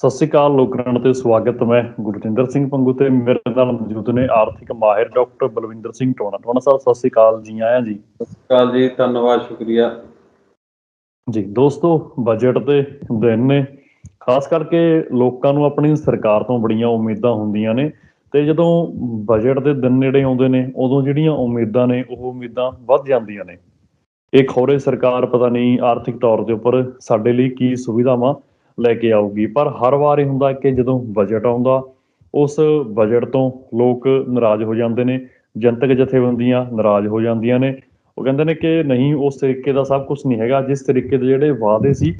ਸਤਿ ਸ਼੍ਰੀ ਅਕਾਲ ਲੋਕਰਣ ਤੇ ਸਵਾਗਤ ਮੈਂ ਗੁਰਜਿੰਦਰ ਸਿੰਘ ਪੰਗੂ ਤੇ ਮੇਰੇ ਨਾਲ ਮੌਜੂਦ ਨੇ ਆਰਥਿਕ ਮਾਹਿਰ ਡਾਕਟਰ ਬਲਵਿੰਦਰ ਸਿੰਘ ਟੋਣਾ। ਟੋਣਾ ਸਾਹਿਬ ਸਤਿ ਸ਼੍ਰੀ ਅਕਾਲ ਜੀ ਆਇਆਂ ਜੀ। ਕਾਲ ਜੀ ਧੰਨਵਾਦ ਸ਼ੁਕਰੀਆ। ਜੀ ਦੋਸਤੋ ਬਜਟ ਦੇ ਦਿਨ ਨੇ। ਖਾਸ ਕਰਕੇ ਲੋਕਾਂ ਨੂੰ ਆਪਣੀ ਸਰਕਾਰ ਤੋਂ ਬੜੀਆਂ ਉਮੀਦਾਂ ਹੁੰਦੀਆਂ ਨੇ ਤੇ ਜਦੋਂ ਬਜਟ ਦੇ ਦਿਨ ਨੇੜੇ ਆਉਂਦੇ ਨੇ ਉਦੋਂ ਜਿਹੜੀਆਂ ਉਮੀਦਾਂ ਨੇ ਉਹ ਉਮੀਦਾਂ ਵੱਧ ਜਾਂਦੀਆਂ ਨੇ। ਇਹ ਖੌਰੇ ਸਰਕਾਰ ਪਤਾ ਨਹੀਂ ਆਰਥਿਕ ਤੌਰ ਦੇ ਉੱਪਰ ਸਾਡੇ ਲਈ ਕੀ ਸੁਵਿਧਾਵਾਂ ਲੈ ਕੇ ਆਊਗੀ। ਪਰ ਹਰ ਵਾਰ ਇਹ ਹੁੰਦਾ ਕਿ ਜਦੋਂ ਬਜਟ ਆਉਂਦਾ, ਉਸ ਬਜਟ ਤੋਂ ਲੋਕ ਨਾਰਾਜ਼ ਹੋ ਜਾਂਦੇ ਨੇ, ਜਨਤਕ ਜਥੇਬੰਦੀਆਂ ਨਾਰਾਜ਼ ਹੋ ਜਾਂਦੀਆਂ ਨੇ। ਉਹ ਕਹਿੰਦੇ ਨੇ ਕਿ ਨਹੀਂ, ਉਸ ਤਰੀਕੇ ਦਾ ਸਭ ਕੁਝ ਨਹੀਂ ਹੈਗਾ। ਜਿਸ ਤਰੀਕੇ ਦੇ ਜਿਹੜੇ ਵਾਅਦੇ ਸੀ,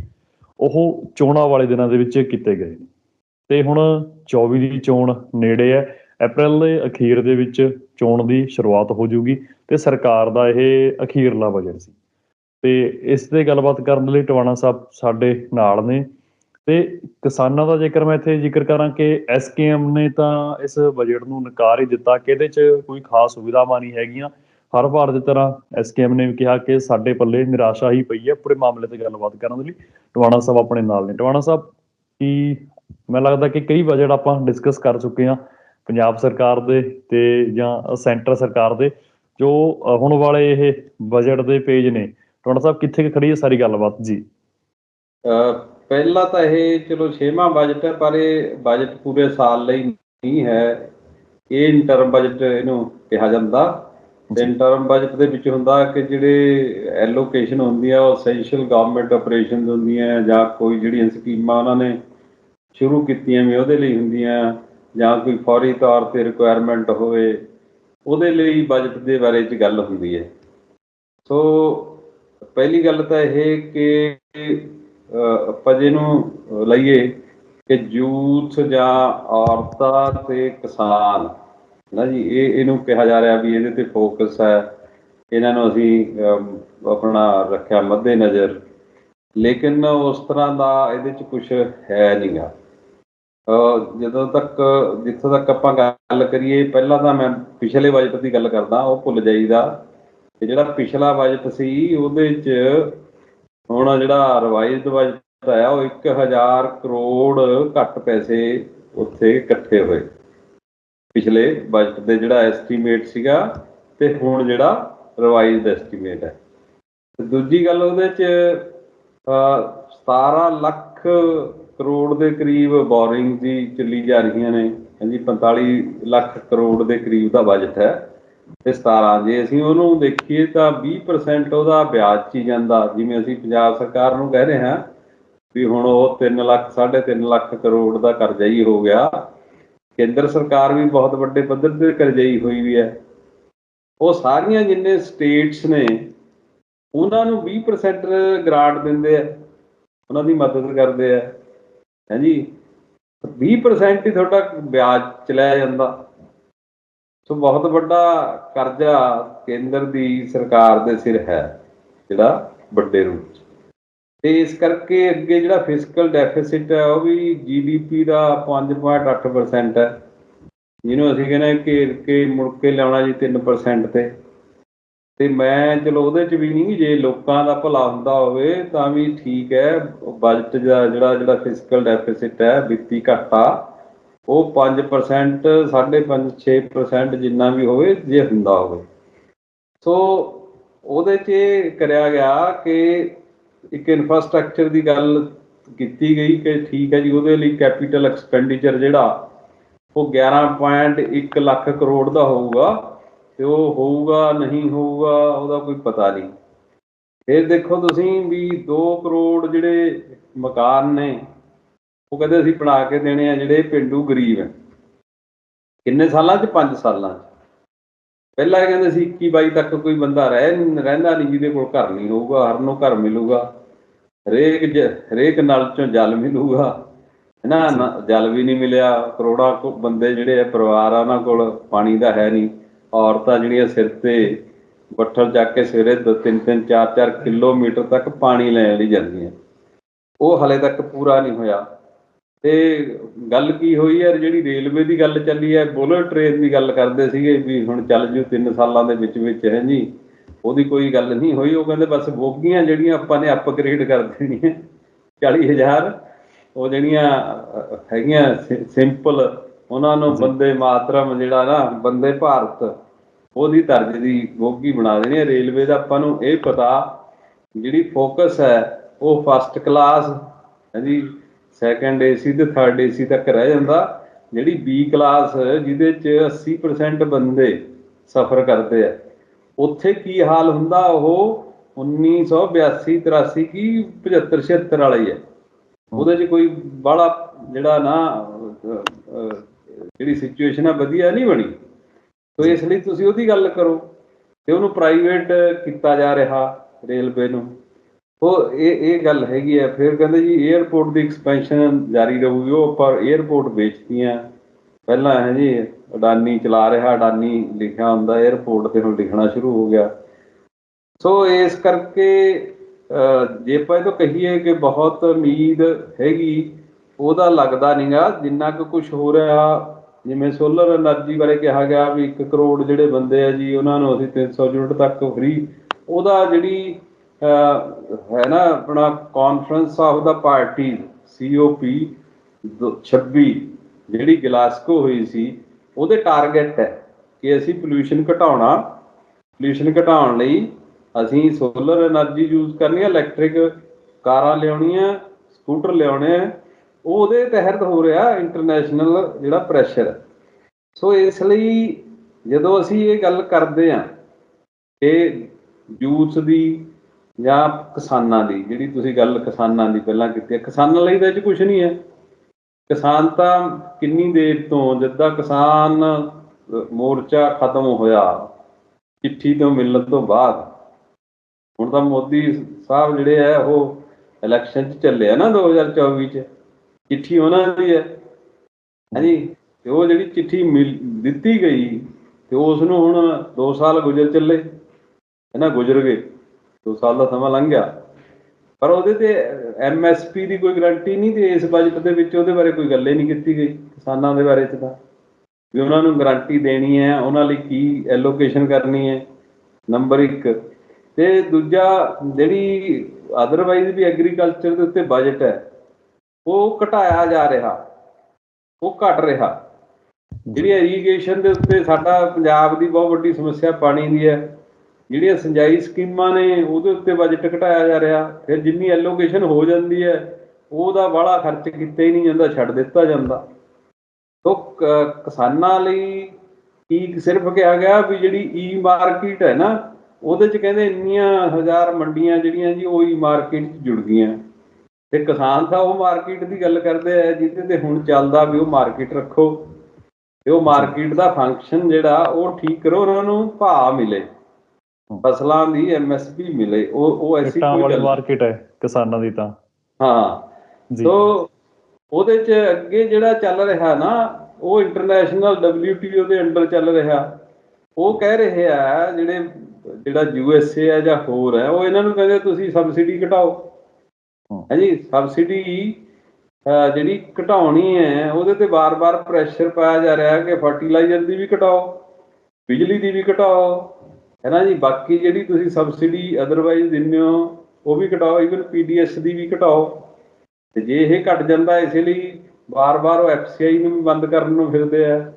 ਉਹ ਚੋਣਾਂ ਵਾਲੇ ਦਿਨਾਂ ਦੇ ਵਿੱਚ ਕੀਤੇ ਗਏ। ਨੇ ਤੇ ਹੁਣ 24 ਦੀ ਚੋਣ ਨੇੜੇ ਹੈ। ਅਪ੍ਰੈਲ ਦੇ ਅਖੀਰ ਦੇ ਵਿੱਚ ਚੋਣ ਦੀ ਸ਼ੁਰੂਆਤ ਹੋ ਜੂਗੀ ਤੇ ਸਰਕਾਰ ਦਾ ਇਹ ਅਖੀਰਲਾ ਬਜਟ ਸੀ। ਤੇ ਇਸ ਤੇ ਗੱਲਬਾਤ ਕਰਨ ਲਈ ਟਵਾਣਾ ਸਾਹਿਬ ਸਾਡੇ ਨਾਲ ਨੇ। ਤੇ ਕਿਸਾਨਾਂ ਦਾ ਜੇਕਰ ਮੈਂ ਇੱਥੇ ਜ਼ਿਕਰ ਕਰਾਂ ਕਿ ਐਸਕੇਐਮ ਨੇ ਤਾਂ ਇਸ ਬਜਟ ਨੂੰ ਨਕਾਰ ਹੀ ਦਿੱਤਾ ਕਿ ਇਹਦੇ 'ਚ ਕੋਈ ਖਾਸ ਸੁਵਿਧਾਵਾਂ ਨਹੀਂ ਹੈਗੀਆਂ। ਹਰ ਵਾਰ ਦੀ ਤਰ੍ਹਾਂ ਐਸਕੇਐਮ ਨੇ ਵੀ ਕਿਹਾ ਕਿ ਸਾਡੇ ਪੱਲੇ ਨਿਰਾਸ਼ਾ ਹੀ ਪਈ ਹੈ ਪੂਰੇ ਮਾਮਲੇ ਤੇ ਗੱਲਬਾਤ ਕਰਨ ਦੇ ਲਈ। ਟਵਾਣਾ ਸਾਹਿਬ ਆਪਣੇ ਨਾਲ ਨੇ। ਟਵਾਣਾ ਸਾਹਿਬ, ਕੀ ਮੈਨੂੰ ਲੱਗਦਾ ਕਿ ਕਈ ਬਜਟ ਆਪਾਂ ਡਿਸਕਸ ਕਰ ਚੁੱਕੇ ਹਾਂ, ਪੰਜਾਬ ਸਰਕਾਰ ਦੇ ਤੇ ਜਾਂ ਸੈਂਟਰ ਸਰਕਾਰ ਦੇ, ਜੋ ਹੁਣ ਵਾਲੇ ਇਹ ਬਜਟ ਦੇ ਪੇਜ ਨੇ। ਟਵਾਣਾ ਸਾਹਿਬ, ਕਿੱਥੇ ਖੜੀ ਹੈ ਸਾਰੀ ਗੱਲਬਾਤ? ਜੀ। ਅਹ ਪਹਿਲਾ ਤਾਂ ਇਹ ਚਲੋ 6ਵਾਂ ਬਜਟ ਹੈ ਪਰ ਇਹ ਬਜਟ ਪੂਰੇ ਸਾਲ ਲਈ ਨਹੀਂ ਹੈ। ਇਹ ਇੰਟਰਮ ਬਜਟ ਇਹਨੂੰ ਕਿਹਾ ਜਾਂਦਾ। ਇੰਟਰਮ ਬਜਟ ਦੇ ਵਿੱਚ ਹੁੰਦਾ ਕਿ ਜਿਹੜੇ ਐਲੋਕੇਸ਼ਨ ਹੁੰਦੀ ਆ ਉਹ ਐਸੈਂਸ਼ੀਅਲ ਗਵਰਨਮੈਂਟ ਆਪਰੇਸ਼ਨਸ ਹੁੰਦੀਆਂ ਜਾਂ ਕੋਈ ਜਿਹੜੀਆਂ ਸਕੀਮਾਂ ਉਹਨਾਂ ਨੇ ਸ਼ੁਰੂ ਕੀਤੀਆਂ ਵੀ ਉਹਦੇ ਲਈ ਹੁੰਦੀਆਂ ਜਾਂ ਕੋਈ ਫੌਰੀ ਤੌਰ ਤੇ ਰਿਕੁਆਇਰਮੈਂਟ ਹੋਵੇ ਉਹਦੇ ਲਈ ਬਜਟ ਦੇ ਬਾਰੇ ਚ ਗੱਲ ਹੁੰਦੀ ਹੈ। ਸੋ ਪਹਿਲੀ ਗੱਲ ਤਾਂ ਇਹ ਕਿ ਅਹ, ਆਪਾਂ ਜਿਹਨੂੰ ਲਈਏ ਕਿ ਯੂਥ ਜਾਂ ਔਰਤਾਂ ਤੇ ਕਿਸਾਨ। ਨਾ ਜੀ ਇਹ ਇਹਨੂੰ ਕਿਹਾ ਜਾ ਰਿਹਾ ਵੀ ਇਹਦੇ ਤੇ ਫੋਕਸ ਹੈ। ਇਹਨਾਂ ਨੂੰ ਅਸੀਂ ਆਪਣਾ ਰੱਖਿਆ ਮੱਦੇ ਨਜ਼ਰ। ਲੇਕਿਨ ਉਸ ਤਰ੍ਹਾਂ ਦਾ ਇਹਦੇ ਚ ਕੁਝ ਹੈ ਨਹੀਂਗਾ ਅਹ ਜਦੋਂ ਤੱਕ ਜਿੱਥੋਂ ਤੱਕ ਆਪਾਂ ਗੱਲ ਕਰੀਏ ਪਹਿਲਾਂ ਤਾਂ ਮੈਂ ਪਿਛਲੇ ਬਜਟ ਦੀ ਗੱਲ ਕਰਦਾ ਉਹ ਭੁੱਲ ਜਾਈਦਾ। ਤੇ ਜਿਹੜਾ ਪਿਛਲਾ ਬਜਟ ਸੀ ਉਹਦੇ ਚ ਹੁਣ ਜਿਹੜਾ ਰਿਵਾਈਜ਼ਡ ਬਜਟ ਆਇਆ ਉਹ 1000 ਕਰੋੜ ਘੱਟ ਪੈਸੇ ਉੱਥੇ ਇਕੱਠੇ ਹੋਏ। ਪਿਛਲੇ ਬਜਟ ਦੇ ਜਿਹੜਾ ਐਸਟੀਮੇਟ ਸੀਗਾ ਤੇ ਹੁਣ ਜਿਹੜਾ ਰਿਵਾਈਜ਼ਡ ਐਸਟੀਮੇਟ ਹੈ। ਦੂਜੀ ਗੱਲ ਉਹਦੇ ਚ ਅਹ, 17 ਲੱਖ ਕਰੋੜ ਦੇ ਕਰੀਬ ਬੋਰਿੰਗ ਦੀ ਚੱਲੀ ਜਾ ਰਹੀਆਂ ਨੇ। ਹਾਂਜੀ 45 ਲੱਖ ਕਰੋੜ ਦੇ ਕਰੀਬ ਦਾ ਬਜਟ ਹੈ। ਤੇ 17 ਜੇ ਅਸੀਂ ਉਹਨੂੰ ਦੇਖੀਏ ਤਾਂ 20% ਉਹਦਾ ਵਿਆਜ 'ਚ ਹੀ ਜਾਂਦਾ। ਜਿਵੇਂ ਅਸੀਂ ਪੰਜਾਬ ਸਰਕਾਰ ਨੂੰ ਕਹਿ ਰਹੇ ਹਾਂ ਵੀ ਹੁਣ ਉਹ 3 ਲੱਖ 3.5 ਲੱਖ ਕਰੋੜ ਦਾ ਕਰਜ਼ਾ ਹੀ ਹੋ ਗਿਆ। ਕੇਂਦਰ ਸਰਕਾਰ ਵੀ ਬਹੁਤ ਵੱਡੇ ਪੱਧਰ ਤੇ ਕਰਜ਼ਈ ਹੋਈ ਵੀ ਹੈ। ਉਹ ਸਾਰੀਆਂ ਜਿੰਨੇ ਸਟੇਟਸ ਨੇ, ਉਹਨਾਂ ਨੂੰ 20% ਗ੍ਰਾਂਟ ਦਿੰਦੇ ਆ। ਉਹਨਾਂ ਦੀ ਮਦਦ ਕਰਦੇ ਆ। ਹਾਂਜੀ 20% ਹੀ ਤੁਹਾਡਾ ਵਿਆਜ ਚਲਾਇਆ ਜਾਂਦਾ। ਸੋ ਬਹੁਤ ਵੱਡਾ ਕਰਜ਼ਾ ਕੇਂਦਰ ਦੀ ਸਰਕਾਰ ਦੇ ਸਿਰ ਹੈ, ਜਿਹੜਾ ਵੱਡੇ ਰੂਪ 'ਚ। ਤੇ ਇਸ ਕਰਕੇ ਅੱਗੇ ਜਿਹੜਾ ਫਿਸਕਲ ਡੈਫਿਸਿਟ ਹੈ, ਉਹ ਵੀ ਜੀਡੀਪੀ ਦਾ 5.8% ਹੈ। ਜਿਹਨੂੰ ਅਸੀਂ ਕਹਿੰਦੇ ਹਾਂ ਘੇਰ ਕੇ ਮੁੜ ਕੇ ਲਿਆਉਣਾ ਜੀ 3% ਤੇ। ਤੇ ਮੈਂ ਚਲੋ ਉਹਦੇ ਚ ਵੀ ਨਹੀਂ, ਜੇ ਲੋਕਾਂ ਦਾ ਭਲਾ ਹੁੰਦਾ ਹੋਵੇ ਤਾਂ ਵੀ ਠੀਕ ਹੈ। ਬਜਟ ਦਾ ਜਿਹੜਾ ਜਿਹੜਾ ਫਿਸਕਲ ਡੈਫਿਸਿਟ ਹੈ, ਵਿੱਤੀ ਘਾਟਾ ਉਹ 5% 5.5 6% ਜਿੰਨਾ ਵੀ ਹੋਵੇ, ਜੇ ਹੁੰਦਾ ਹੋਵੇ। ਸੋ ਉਹਦੇ 'ਚ ਇਹ ਕਰਿਆ ਗਿਆ ਕਿ ਇੱਕ ਇਨਫਰਾਸਟ੍ਰਕਚਰ ਦੀ ਗੱਲ ਕੀਤੀ ਗਈ ਕਿ ਠੀਕ ਹੈ ਜੀ, ਉਹਦੇ ਲਈ ਕੈਪੀਟਲ ਐਕਸਪੈਂਡੀਚਰ ਜਿਹੜਾ, ਉਹ 11.1 ਲੱਖ ਕਰੋੜ ਦਾ ਹੋਊਗਾ। ਤੇ ਉਹ ਹੋਊਗਾ, ਨਹੀਂ ਹੋਊਗਾ, ਉਹਦਾ ਕੋਈ ਪਤਾ ਨਹੀਂ। ਫਿਰ ਦੇਖੋ ਤੁਸੀਂ ਵੀ 2 ਕਰੋੜ ਜਿਹੜੇ ਮਕਾਨ ਨੇ ਉਹ ਕਹਿੰਦੇ ਅਸੀਂ ਬਣਾ ਕੇ ਦੇਣੇ ਆ ਜਿਹੜੇ ਪਿੰਡੂ ਗਰੀਬ ਹੈ। ਕਿੰਨੇ ਸਾਲਾਂ 'ਚ? 5 ਸਾਲਾਂ 'ਚ। ਪਹਿਲਾਂ ਇਹ ਕਹਿੰਦੇ ਸੀ 21 22 ਤੱਕ ਕੋਈ ਬੰਦਾ ਰਹਿ ਰਹਿੰਦਾ ਨਹੀਂ ਜਿਹਦੇ ਕੋਲ ਘਰ ਨਹੀਂ ਹੋਊਗਾ ਹਰ ਨੂੰ ਘਰ ਮਿਲੂਗਾ। ਹਰੇਕ ਜ- ਹਰੇਕ ਨਲ ਚੋਂ ਜਲ ਮਿਲੂਗਾ। ਹੈਨਾ, ਨਾ- ਜਲ ਵੀ ਨਹੀਂ ਮਿਲਿਆ। ਕਰੋੜਾਂ ਕੋ, ਬੰਦੇ ਜਿਹੜੇ ਆ, ਪਰਿਵਾਰ ਆ ਉਹਨਾਂ ਕੋਲ, ਪਾਣੀ ਦਾ ਹੈ ਨਹੀਂ ਔਰਤਾਂ ਜਿਹੜੀਆਂ ਸਿਰ ਤੇ ਬੱਠਲ ਚੱਕ ਕੇ ਸਵੇਰੇ 3 3 4 4 ਕਿਲੋਮੀਟਰ ਤੱਕ ਪਾਣੀ ਲੈਣ ਲਈ ਜਾਂਦੀਆਂ। ਉਹ ਹਲੇ ਤੱਕ ਪੂਰਾ ਨਹੀਂ ਹੋਇਆ। ਤੇ ਗੱਲ ਕੀ ਹੋਈ ਹੈ ਜਿਹੜੀ ਰੇਲਵੇ ਦੀ ਗੱਲ ਚੱਲੀ ਹੈ ਬੁਲਟ ਟ੍ਰੇਨ ਦੀ ਗੱਲ ਕਰਦੇ ਸੀਗੇ ਵੀ ਹੁਣ ਚੱਲ ਜੂ 3 ਸਾਲਾਂ ਦੇ ਵਿੱਚ ਵਿੱਚ ਹੈ ਜੀ। ਉਹਦੀ ਕੋਈ ਗੱਲ ਨਹੀਂ ਹੋਈ ਉਹ ਕਹਿੰਦੇ ਬਸ ਬੋਗੀਆਂ ਜਿਹੜੀਆਂ ਆਪਾਂ ਨੇ ਅਪਗ੍ਰੇਡ ਕਰ ਦੇਣੀਆਂ 40000 ਉਹ ਜਿਹੜੀਆਂ ਹੈਗੀਆਂ ਸਿੰਪਲ ਉਹਨਾਂ ਨੂੰ ਬੰਦੇ ਮਾਤਰਮ ਜਿਹੜਾ ਨਾ ਬੰਦੇ ਭਾਰਤ ਉਹਦੀ ਤਰਜ ਦੀ ਬੋਗੀ ਬਣਾ ਦੇਣੀ ਹੈ। ਰੇਲਵੇ ਦਾ ਆਪਾਂ ਨੂੰ ਇਹ ਪਤਾ ਜਿਹੜੀ ਫੋਕਸ ਹੈ ਉਹ ਫਸਟ ਕਲਾਸ ਹਾਂਜੀ ਸੈਕੰਡ ਏਸੀ ਤੇ ਥਰਡ ਏਸੀ ਤੱਕ ਰਹਿ ਜਾਂਦਾ ਜਿਹੜੀ ਬੀ ਕਲਾਸ ਜਿਹਦੇ ਚ 80% ਬੰਦੇ ਸਫ਼ਰ ਕਰਦੇ ਆ। ਉੱਥੇ ਕੀ ਹਾਲ ਹੁੰਦਾ? ਉਹ 1982 83 ਕੀ 75 76 ਵਾਲਾ ਹੀ ਹੈ। ਉਹਦੇ 'ਚ ਕੋਈ ਬਾਹਲਾ ਜਿਹੜਾ ਨਾ ਜਿਹੜੀ ਸਿਚੁਏਸ਼ਨ ਆ ਵਧੀਆ ਨਹੀਂ ਬਣੀ। ਤੋ ਇਸ ਲਈ ਤੁਸੀਂ ਉਹਦੀ ਗੱਲ ਕਰੋ। ਤੇ ਉਹਨੂੰ ਪ੍ਰਾਈਵੇਟ ਕੀਤਾ ਜਾ ਰਿਹਾ ਰੇਲਵੇ ਨੂੰ। ਉਹ ਇਹ ਇਹ ਗੱਲ ਹੈਗੀ ਆ, ਫਿਰ ਕਹਿੰਦੇ ਜੀ 에어ਪੋਰਟ ਦੀ ਐਕਸਪੈਂਸ਼ਨ ਜਾਰੀ ਰਹੂਗੀ, ਉਹ ਆਪਾਂ 에어ਪੋਰਟ ਵੇਚਤੀਆਂ। ਪਹਿਲਾਂ ਹੈ ਜੀ ਅਡਾਨੀ ਚਲਾ ਰਿਹਾ, ਅਡਾਨੀ ਲਿਖਿਆ ਹੁੰਦਾ 에어ਪੋਰਟ ਤੇ ਹੁਣ ਲਿਖਣਾ ਸ਼ੁਰੂ ਹੋ ਗਿਆ। ਸੋ ਇਸ ਕਰਕੇ ਜੇ ਆਪਾਂ ਇਹ ਤਾਂ ਕਹੀਏ ਕਿ ਬਹੁਤ ਉਮੀਦ ਹੈਗੀ, ਉਹਦਾ ਲੱਗਦਾ ਨਹੀਂਗਾ, ਜਿੰਨਾ ਕੁ ਕੁਝ ਹੋ ਰਿਹਾ, ਜਿਵੇਂ ਸੋਲਰ એનર્ਜੀ ਬਾਰੇ ਕਿਹਾ ਗਿਆ ਵੀ 1 ਕਰੋੜ ਜਿਹੜੇ ਬੰਦੇ ਆ ਜੀ, ਉਹਨਾਂ ਨੂੰ ਅਸੀਂ 300 ਯੂਨਿਟ ਤੱਕ ਫ੍ਰੀ ਉਹਦਾ ਜਿਹੜੀ ਹੈ ਨਾ, ਆਪਣਾ ਕਾਨਫਰੰਸ ਆਫ ਦਾ ਪਾਰਟੀ ਸੀਓਪੀ 26 ਜਿਹੜੀ ਗਲਾਸਕੋ ਹੋਈ ਸੀ, ਉਹਦੇ ਟਾਰਗੇਟ ਹੈ ਕਿ ਅਸੀਂ ਪੋਲੂਸ਼ਨ ਘਟਾਉਣਾ ਪੋਲੂਸ਼ਨ ਘਟਾਉਣ ਲਈ ਅਸੀਂ ਸੋਲਰ એનર્ਜੀ ਯੂਜ਼ ਕਰਨੀ ਹੈ ਇਲੈਕਟ੍ਰਿਕ ਕਾਰਾਂ ਲਿਆਉਣੀਆਂ ਸਕੂਟਰ ਲਿਆਉਣੇ ਆ ਉਹ ਉਹਦੇ ਤਹਿਤ ਹੋ ਰਿਹਾ ਇੰਟਰਨੈਸ਼ਨਲ ਜਿਹੜਾ ਪ੍ਰੈਸ਼ਰ ਸੋ ਇਸ ਲਈ ਜਦੋਂ ਅਸੀਂ ਇਹ ਗੱਲ ਕਰਦੇ ਆ ਕਿ ਜੂਸ ਦੀ ਜਾਂ ਕਿਸਾਨਾਂ ਦੀ, ਜਿਹੜੀ ਤੁਸੀਂ ਗੱਲ ਕਿਸਾਨਾਂ ਦੀ ਪਹਿਲਾਂ ਕੀਤੀ ਹੈ, ਕਿਸਾਨਾਂ ਲਈ ਤਾਂ ਇਹ 'ਚ ਕੁਝ ਨਹੀਂ ਹੈ। ਕਿਸਾਨ ਤਾਂ ਕਿੰਨੀ ਦੇਰ ਤੋਂ ਜਿੱਦਾਂ ਕਿਸਾਨ ਮੋਰਚਾ ਖਤਮ ਹੋਇਆ, ਚਿੱਠੀ ਤੋਂ ਮਿਲਣ ਤੋਂ ਬਾਅਦ, ਹੁਣ ਤਾਂ ਮੋਦੀ ਸਾਹਿਬ ਜਿਹੜੇ ਆ ਉਹ ਇਲੈਕਸ਼ਨ 'ਚ ਚੱਲੇ ਆ ਨਾ 2024 'ਚ। ਚਿੱਠੀ ਉਹਨਾਂ ਦੀ ਹੈ। ਹਾਂਜੀ, ਤੇ ਉਹ ਜਿਹੜੀ ਚਿੱਠੀ ਮਿਲ, ਦਿੱਤੀ ਗਈ, ਤੇ ਉਸ ਨੂੰ ਹੁਣ 2 ਸਾਲ ਗੁਜ਼ਰ ਚੱਲੇ ਹੈ ਨਾ ਗੁਜ਼ਰ ਗਏ। 2 ਸਾਲ ਦਾ ਸਮਾਂ ਲੰਘ ਗਿਆ। ਪਰ ਉਹਦੇ ਤੇ ਐਮਐਸਪੀ ਦੀ ਕੋਈ ਗਰੰਟੀ ਨਹੀਂ ਤੇ ਇਸ ਬਜਟ ਦੇ ਵਿੱਚ ਉਹਦੇ ਬਾਰੇ ਕੋਈ ਗੱਲ ਹੀ ਨਹੀਂ ਕੀਤੀ ਗਈ ਕਿਸਾਨਾਂ ਦੇ ਬਾਰੇ ਚ ਤਾਂ। ਵੀ ਉਹਨਾਂ ਨੂੰ ਗਰੰਟੀ ਦੇਣੀ ਹੈ, ਉਹਨਾਂ ਲਈ ਕੀ ਐਲੋਕੇਸ਼ਨ ਕਰਨੀ ਹੈ ਨੰਬਰ 1 ਤੇ ਦੂਜਾ, ਜਿਹੜੀ ਅਦਰਵਾਈਜ਼ ਵੀ ਐਗਰੀਕਲਚਰ ਦੇ ਉੱਤੇ ਬਜਟ ਹੈ, ਉਹ ਘਟਾਇਆ ਜਾ ਰਿਹਾ। ਉਹ ਘਟ ਰਿਹਾ। ਜਿਹੜੀ ਇਰੀਗੇਸ਼ਨ ਦੇ ਉੱਤੇ ਸਾਡਾ ਪੰਜਾਬ ਦੀ ਬਹੁਤ ਵੱਡੀ ਸਮੱਸਿਆ ਪਾਣੀ ਦੀ ਹੈ। ਜਿਹੜੀਆਂ ਸਿੰਜਾਈ ਸਕੀਮਾਂ ਨੇ ਉਹਦੇ ਉੱਤੇ ਬਜਟ ਘਟਾਇਆ ਜਾ ਰਿਹਾ, ਫਿਰ ਜਿੰਨੀ ਐਲੋਕੇਸ਼ਨ ਹੋ ਜਾਂਦੀ ਹੈ, ਉਹਦਾ ਬਾਹਲਾ ਖਰਚ ਕੀਤਾ ਹੀ ਨਹੀਂ ਜਾਂਦਾ, ਛੱਡ ਦਿੱਤਾ ਜਾਂਦਾ। ਤੋ ਕ- ਕਿਸਾਨਾਂ ਲਈ ਕੀ ਸਿਰਫ ਕਿਹਾ ਗਿਆ ਵੀ ਜਿਹੜੀ ਈ ਮਾਰਕੀਟ ਹੈ ਨਾ, ਉਹਦੇ ਚ ਕਹਿੰਦੇ ਇੰਨੀਆਂ ਹਜ਼ਾਰ ਮੰਡੀਆਂ ਜਿਹੜੀਆਂ ਜੀ, ਉਹ ਈ ਮਾਰਕੀਟ ਚ ਜੁੜ ਗਈਆਂ। ਤੇ ਕਿਸਾਨ ਤਾਂ ਉਹ ਮਾਰਕੀਟ ਦੀ ਗੱਲ ਕਰਦੇ ਆ, ਜਿਹਦੇ ਤੇ ਹੁਣ ਚੱਲਦਾ ਵੀ ਉਹ ਮਾਰਕੀਟ ਰੱਖੋ। ਤੇ ਉਹ ਮਾਰਕੀਟ ਦਾ ਫੰਕਸ਼ਨ ਜਿਹੜਾ, ਉਹ ਠੀਕ ਕਰੋ, ਉਹਨਾਂ ਨੂੰ ਭਾਅ ਮਿਲੇ। ਫਸਲਾਂ ਦੀ ਐਮਐਸਪੀ ਮਿਲੇ ਉਹ ਉਹ ਐਸੀ ਕੋਈ ਵਾਲੀ ਮਾਰਕੀਟ ਹੈ ਕਿਸਾਨਾਂ ਦੀ ਤਾਂ। ਹਾਂ। ਜੀ। ਸੋ ਉਹਦੇ ਚ ਅੱਗੇ ਜਿਹੜਾ ਚੱਲ ਰਿਹਾ ਨਾ ਉਹ ਇੰਟਰਨੈਸ਼ਨਲ WTO ਦੇ ਅੰਡਰ ਚੱਲ ਰਿਹਾ। ਉਹ ਕਹਿ ਰਹੇ ਆ ਜਿਹੜੇ ਜਿਹੜਾ USA ਹੈ ਜਾਂ ਹੋਰ ਹੈ ਉਹ ਇਹਨਾਂ ਨੂੰ ਕਹਿੰਦੇ ਤੁਸੀਂ ਸਬਸਿਡੀ ਘਟਾਓ। ਹਾਂਜੀ ਸਬਸਿਡੀ ਜਿਹੜੀ ਘਟਾਉਣੀ ਹੈ ਉਹਦੇ ਤੇ ਬਾਰ-ਬਾਰ ਪ੍ਰੈਸ਼ਰ ਪਾਇਆ ਜਾ ਰਿਹਾ ਕਿ ਫਰਟੀਲਾਈਜ਼ਰ ਦੀ ਵੀ ਘਟਾਓ ਬਿਜਲੀ ਦੀ ਵੀ ਘਟਾਓ। ਹੈ ਨਾ ਜੀ? ਬਾਕੀ ਜਿਹੜੀ ਤੁਸੀਂ ਸਬਸਿਡੀ ਅਦਰਵਾਈਜ਼ ਦਿੰਦੇ ਹੋ, ਉਹ ਵੀ ਘਟਾਓ ਇਵਨ ਪੀਡੀਐਸ ਦੀ ਵੀ ਘਟਾਓ। ਤੇ ਜੇ ਇਹ ਘਟ ਜਾਂਦਾ, ਇਸੇ ਲਈ ਬਾਰ-ਬਾਰ ਉਹ ਐਫਸੀਆਈ ਨੂੰ ਵੀ ਬੰਦ ਕਰਨ ਨੂੰ ਫਿਰਦੇ ਆ।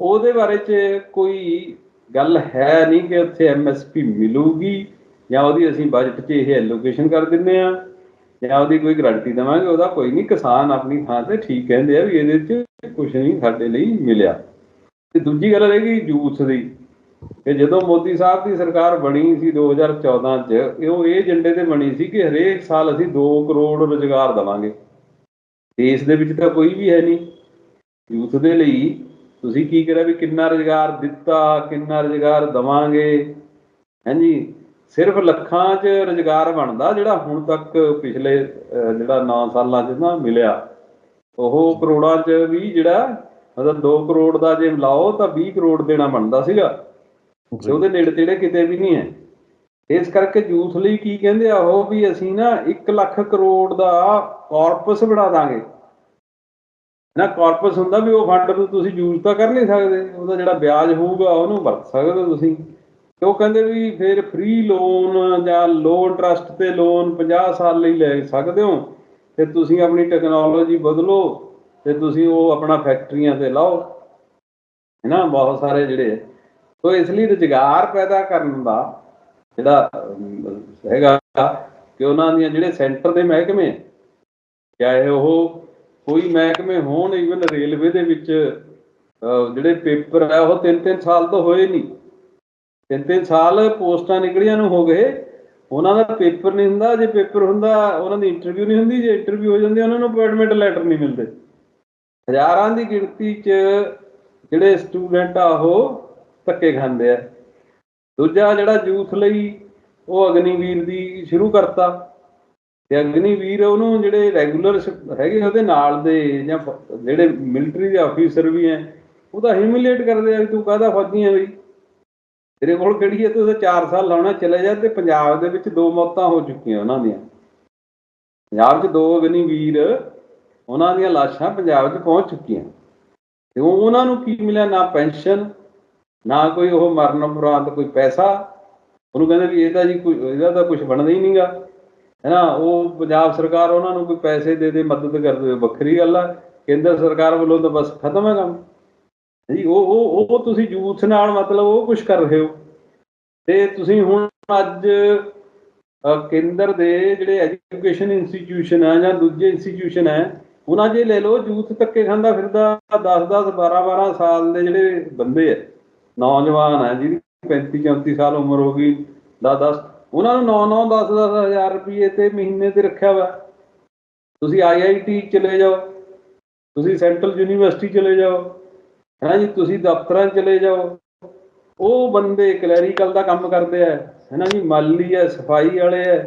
ਉਹਦੇ ਬਾਰੇ ਚ ਕੋਈ ਗੱਲ ਹੈ ਨਹੀਂ ਕਿ ਉੱਥੇ ਐਮਐਸਪੀ ਮਿਲੂਗੀ, ਜਾਂ ਉਹਦੀ ਅਸੀਂ ਬਜਟ 'ਚ ਇਹ ਐਲੋਕੇਸ਼ਨ ਕਰ ਦਿੰਨੇ ਆ, ਜਾਂ ਉਹਦੀ ਕੋਈ ਗਾਰੰਟੀ ਦੇਵਾਂਗੇ, ਉਹਦਾ ਕੋਈ ਨਹੀਂ, ਕਿਸਾਨ ਆਪਣੀ ਥਾਂ ਤੇ ਠੀਕ ਕਹਿੰਦੇ ਆ ਵੀ ਇਹਦੇ 'ਚ ਕੁਝ ਨਹੀਂ ਸਾਡੇ ਲਈ ਮਿਲਿਆ। ਤੇ ਦੂਜੀ ਗੱਲ ਰਹੇਗੀ ਯੂਥ ਦੀ। ਕਿ ਜਦੋਂ ਮੋਦੀ ਸਾਹਿਬ ਦੀ ਸਰਕਾਰ ਬਣੀ ਸੀ 2014 ਚ, ਇਹ ਉਹ ਇਹ ਏਜੰਡੇ ਤੇ ਬਣੀ ਸੀ ਕਿ ਹਰੇਕ ਸਾਲ ਅਸੀਂ 2 ਕਰੋੜ ਰੁਜ਼ਗਾਰ ਦੇਵਾਂਗੇ। ਦੇਸ਼ ਦੇ ਵਿੱਚ ਤਾਂ ਕੋਈ ਵੀ ਹੈ ਨਹੀਂ। ਯੂਥ ਦੇ ਲਈ ਤੁਸੀਂ ਕੀ ਕਰਿਆ ਵੀ ਕਿੰਨਾ ਰੁਜ਼ਗਾਰ ਦਿੱਤਾ, ਕਿੰਨਾ ਰੁਜ਼ਗਾਰ ਦਵਾਂਗੇ? ਹਾਂਜੀ, ਸਿਰਫ ਲੱਖਾਂ 'ਚ ਰੁਜ਼ਗਾਰ ਬਣਦਾ ਜਿਹੜਾ ਹੁਣ ਤੱਕ ਪਿਛਲੇ ਜਿਹੜਾ 9 ਸਾਲਾਂ 'ਚ ਨਾ ਮਿਲਿਆ। ਉਹ ਕਰੋੜਾਂ 'ਚ ਵੀ ਜਿਹੜਾ ਮਤਲਬ 2 ਕਰੋੜ ਦਾ ਜੇ ਲਾਓ ਤਾਂ 20 ਕਰੋੜ ਦੇਣਾ ਬਣਦਾ ਸੀਗਾ। ਤੇ ਉਹਦੇ ਨੇੜੇ ਤੇੜੇ ਕਿਤੇ ਵੀ ਨਹੀਂ ਹੈ। ਇਸ ਕਰਕੇ ਯੂਥ ਲਈ ਕੀ ਕਹਿੰਦੇ ਆ, ਉਹ ਵੀ ਅਸੀਂ ਨਾ 1 ਲੱਖ ਕਰੋੜ ਦਾ ਕਾਰਪਸ ਬਣਾ ਦਾਂਗੇ। ਨਾ ਕਾਰਪਸ ਹੁੰਦਾ ਵੀ ਉਹ ਫੰਡ ਨੂੰ ਤੁਸੀਂ ਯੂਜ਼ ਤਾਂ ਕਰ ਨਹੀਂ ਸਕਦੇ, ਉਹਦਾ ਜਿਹੜਾ ਵਿਆਜ ਹੋਊਗਾ ਉਹਨੂੰ ਵਰਤ ਸਕਦੇ ਹੋ ਤੁਸੀਂ। ਤੇ ਉਹ ਕਹਿੰਦੇ ਵੀ ਫਿਰ ਫ੍ਰੀ ਲੋਨ ਜਾਂ ਲੋ ਇੰਟਰਸਟ ਤੇ ਲੋਨ 50 ਸਾਲ ਲਈ ਲੈ ਸਕਦੇ ਹੋ, ਤੇ ਤੁਸੀਂ ਆਪਣੀ ਟੈਕਨੋਲੋਜੀ ਬਦਲੋ ਤੇ ਤੁਸੀਂ ਉਹ ਆਪਣਾ ਫੈਕਟਰੀਆਂ ਤੇ ਲਾਓ। ਹੈਨਾ ਬਹੁਤ ਸਾਰੇ ਜਿਹੜੇ ਸੋ ਇਸ ਲਈ ਰੁਜ਼ਗਾਰ ਪੈਦਾ ਕਰਨ ਦਾ ਜਿਹੜਾ ਹੈਗਾ ਕਿ ਉਹਨਾਂ ਦੀਆਂ ਜਿਹੜੇ ਸੈਂਟਰ ਦੇ ਮਹਿਕਮੇ ਚਾਹੇ ਉਹ ਕੋਈ ਮਹਿਕਮੇ ਹੋਣ ਇਵਨ ਰੇਲਵੇ ਦੇ ਵਿੱਚ ਜਿਹੜੇ ਪੇਪਰ ਆ, ਉਹ ਤਿੰਨ ਤਿੰਨ ਸਾਲ ਤੋਂ ਹੋਏ ਨਹੀਂ। ਤਿੰਨ ਤਿੰਨ ਸਾਲ ਪੋਸਟਾਂ ਨਿਕਲੀਆਂ ਨੂੰ ਹੋ ਗਏ, ਉਹਨਾਂ ਦਾ ਪੇਪਰ ਨਹੀਂ ਹੁੰਦਾ, ਜੇ ਪੇਪਰ ਹੁੰਦਾ, ਉਹਨਾਂ ਦੀ ਇੰਟਰਵਿਊ ਨਹੀਂ ਹੁੰਦੀ, ਜੇ ਇੰਟਰਵਿਊ ਹੋ ਜਾਂਦੀ, ਉਹਨਾਂ ਨੂੰ ਅਪਾਇੰਟਮੈਂਟ ਲੈਟਰ ਨਹੀਂ ਮਿਲਦੇ। ਹਜ਼ਾਰਾਂ ਦੀ ਗਿਣਤੀ 'ਚ ਜਿਹੜੇ ਸਟੂਡੈਂਟ ਆ ਉਹ ਧੱਕੇ ਖਾਂਦੇ ਆ। ਦੂਜਾ ਜਿਹੜਾ ਯੂਥ ਲਈ ਉਹ ਅਗਨੀਵੀਰ ਦੀ ਸ਼ੁਰੂ ਕਰਤਾ। ਤੇ ਅਗਨੀਵੀਰ ਉਹਨੂੰ ਜਿਹੜੇ ਰੈਗੂਲਰ ਹੈਗੇ ਉਹਦੇ ਨਾਲ ਦੇ ਜਾਂ ਜਿਹੜੇ ਮਿਲਟਰੀ ਦੇ ਆਫੀਸਰ ਵੀ ਐ ਉਹਦਾ ਹਿਮਿਲੇਟ ਕਰਦੇ ਆ ਵੀ ਤੂੰ ਕਾਹਦਾ ਫੌਜੀ ਐ ਬਈ? ਤੇਰੇ ਕੋਲ ਕਿਹੜੀ ਐ? ਤੂੰ ਤਾਂ 4 ਸਾਲ ਲਾਉਣਾ, ਚਲੇ ਜਾ ਤੇ ਪੰਜਾਬ ਦੇ ਵਿੱਚ ਦੋ ਮੌਤਾਂ ਹੋ ਚੁੱਕੀਆਂ ਉਹਨਾਂ ਦੀਆਂ। ਪੰਜਾਬ 'ਚ ਦੋ ਅਗਨੀਵੀਰ, ਉਹਨਾਂ ਦੀਆਂ ਲਾਸ਼ਾਂ ਪੰਜਾਬ 'ਚ ਪਹੁੰਚ ਚੁੱਕੀਆਂ। ਤੇ ਉਹਨਾਂ ਨੂੰ ਕੀ ਮਿਲਿਆ? ਨਾ ਪੈਨਸ਼ਨ ਨਾ ਕੋਈ ਉਹ ਮਰਨ ਉਪਰੰਤ ਕੋਈ ਪੈਸਾ। ਉਹਨੂੰ ਕਹਿੰਦੇ ਵੀ ਇਹਦਾ ਜੀ ਕੋਈ ਇਹਦਾ ਤਾਂ ਕੁਝ ਬਣਦਾ ਹੀ ਨਹੀਂਗਾ ਹੈਨਾ, ਉਹ ਪੰਜਾਬ ਸਰਕਾਰ ਉਹਨਾਂ ਨੂੰ ਕੋਈ ਪੈਸੇ ਦੇ ਦੇ, ਮਦਦ ਕਰ ਦੇ, ਵੱਖਰੀ ਗੱਲ ਆ। ਕੇਂਦਰ ਸਰਕਾਰ ਵੱਲੋਂ ਤਾਂ ਬਸ ਖਤਮ ਹੈ ਕੰਮ। ਜੀ, ਉਹ ਉਹ ਉਹ ਤੁਸੀਂ ਯੂਥ ਨਾਲ ਮਤਲਬ ਉਹ ਕੁਝ ਕਰ ਰਹੇ ਹੋ। ਤੇ ਤੁਸੀਂ ਹੁਣ ਅੱਜ ਕੇਂਦਰ ਦੇ ਜਿਹੜੇ ਐਜੂਕੇਸ਼ਨ ਇੰਸਟੀਟਿਊਸ਼ਨ ਆ ਜਾਂ ਦੂਜੇ ਇੰਸਟੀਟਿਊਸ਼ਨ ਹੈ ਉਹਨਾਂ 'ਚ ਲੈ ਲਓ ਯੂਥ ਧੱਕੇ ਖਾਂਦਾ ਫਿਰਦਾ 10 10 12 12 ਸਾਲ ਦੇ ਜਿਹੜੇ ਬੰਦੇ ਆ ਨੌਜਵਾਨ ਹੈ, ਜਿਹਦੀ 35 34 ਸਾਲ ਉਮਰ ਹੋ ਗਈ 10 10 ਉਹਨਾਂ ਨੂੰ 9 9 10 10 ਹਜ਼ਾਰ ਰੁਪਏ ਤੇ ਮਹੀਨੇ ਤੇ ਰੱਖਿਆ ਵਾ ਤੁਸੀਂ ਆਈਆਈਟੀ ਚਲੇ ਜਾਓ, ਤੁਸੀਂ ਸੈਂਟਰਲ ਯੂਨੀਵਰਸਿਟੀ ਚਲੇ ਜਾਓ, ਹੈ ਜੀ, ਤੁਸੀਂ ਦਫ਼ਤਰਾਂ ਚਲੇ ਜਾਓ। ਉਹ ਬੰਦੇ ਕਲੈਰੀਕਲ ਦਾ ਕੰਮ ਕਰਦੇ ਆ ਹੈ ਨਾ ਜੀ, ਮਾਲੀ ਹੈ, ਸਫ਼ਾਈ ਵਾਲੇ ਹੈ।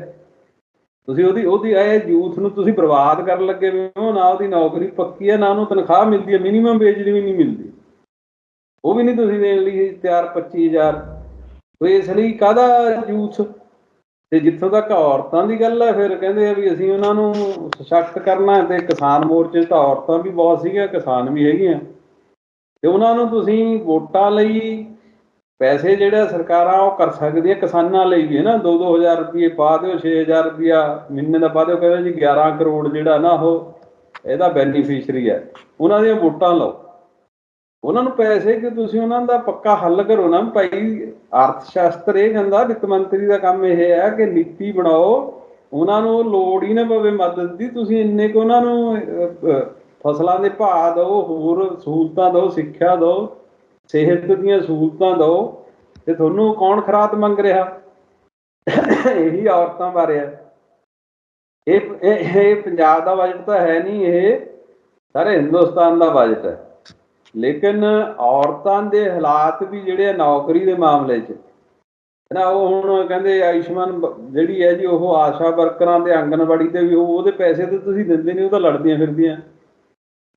ਤੁਸੀਂ ਉਹਦੀ ਉਹਦੀ ਇਹ ਯੂਥ ਨੂੰ ਤੁਸੀਂ ਬਰਬਾਦ ਕਰਨ ਲੱਗੇ ਹੋਏ ਹੋ, ਨਾ ਉਹਦੀ ਨੌਕਰੀ ਪੱਕੀ ਹੈ, ਨਾ ਉਹਨੂੰ ਤਨਖਾਹ ਮਿਲਦੀ ਹੈ ਮਿਨੀਮਮ ਵੇਜ ਵੀ ਨਹੀਂ ਮਿਲਦੀ। ਉਹ ਵੀ ਨਹੀਂ ਤੁਸੀਂ ਦੇਣ ਲਈ ਤਿਆਰ 25000 ਤੇ ਇਸ ਲਈ ਕਾਹਦਾ ਯੂਥ ਤੇ ਜਿੱਥੋਂ ਤੱਕ ਔਰਤਾਂ ਦੀ ਗੱਲ ਹੈ ਫਿਰ ਕਹਿੰਦੇ ਆ ਵੀ ਅਸੀਂ ਉਹਨਾਂ ਨੂੰ ਸਸ਼ਕਤ ਕਰਨਾ ਹੈ ਤੇ ਕਿਸਾਨ ਮੋਰਚੇ 'ਚ ਤਾਂ ਔਰਤਾਂ ਵੀ ਬਹੁਤ ਸੀਗੀਆਂ, ਕਿਸਾਨ ਵੀ ਹੈਗੀਆਂ। ਤੇ ਉਹਨਾਂ ਨੂੰ ਤੁਸੀਂ ਵੋਟਾਂ ਲਈ ਪੈਸੇ ਜਿਹੜੇ ਸਰਕਾਰਾਂ ਉਹ ਕਰ ਸਕਦੀਆਂ ਕਿਸਾਨਾਂ ਲਈ ਵੀ, ਹੈ ਨਾ? 2-2000 ਰੁਪਏ ਪਾ ਦਿਓ 6000 ਰੁਪਿਆ ਮਹੀਨੇ ਦਾ ਪਾ ਦਿਓ, ਕਹਿੰਦੇ ਜੀ 11 ਕਰੋੜ ਜਿਹੜਾ ਨਾ ਉਹ ਇਹਦਾ ਬੈਨੀਫੀਸ਼ਰੀ ਹੈ। ਉਹਨਾਂ ਦੀਆਂ ਵੋਟਾਂ ਲਓ। ਉਹਨਾਂ ਨੂੰ ਪੈਸੇ ਕਿ ਤੁਸੀਂ ਉਹਨਾਂ ਦਾ ਪੱਕਾ ਹੱਲ ਕਰੋ ਨਾ ਭਾਈ। ਅਰਥ ਸ਼ਾਸਤਰ ਇਹ ਕਹਿੰਦਾ, ਵਿੱਤ ਮੰਤਰੀ ਦਾ ਕੰਮ ਇਹ ਹੈ ਕਿ ਨੀਤੀ ਬਣਾਓ। ਉਹਨਾਂ ਨੂੰ ਲੋੜ ਹੀ ਨਾ ਪਵੇ ਮਦਦ ਦੀ। ਤੁਸੀਂ ਇੰਨੇ ਕੁ ਉਹਨਾਂ ਨੂੰ ਫਸਲਾਂ ਦੇ ਭਾਅ ਦਿਓ, ਹੋਰ ਸਹੂਲਤਾਂ ਦਿਓ, ਸਿੱਖਿਆ ਦਿਓ, ਸਿਹਤ ਦੀਆਂ ਸਹੂਲਤਾਂ ਦਿਓ। ਤੇ ਤੁਹਾਨੂੰ ਕੌਣ ਖਰਾਤ ਮੰਗ ਰਿਹਾ? ਇਹੀ ਔਰਤਾਂ ਬਾਰੇ ਹੈ। ਇਹ ਇਹ ਪੰਜਾਬ ਦਾ ਬਜਟ ਤਾਂ ਹੈ ਨਹੀਂ, ਇਹ ਸਾਰੇ ਹਿੰਦੁਸਤਾਨ ਦਾ ਬਜਟ ਹੈ। ਲੇਕਿਨ ਔਰਤਾਂ ਦੇ ਹਾਲਾਤ ਵੀ ਜਿਹੜੇ ਆ ਨੌਕਰੀ ਦੇ ਮਾਮਲੇ 'ਚ ਨਾ ਉਹ ਹੁਣ ਕਹਿੰਦੇ ਆਯੁਸ਼ਮਾਨ ਜਿਹੜੀ ਹੈ ਜੀ, ਉਹ ਆਸ਼ਾ ਵਰਕਰਾਂ ਦੇ ਆਂਗਨਵਾੜੀ ਤੇ ਵੀ ਉਹਦੇ ਪੈਸੇ ਤੇ ਤੁਸੀਂ ਦਿੰਦੇ ਨਹੀਂ, ਉਹ ਤਾਂ ਲੜਦੀਆਂ ਫਿਰਦੀਆਂ।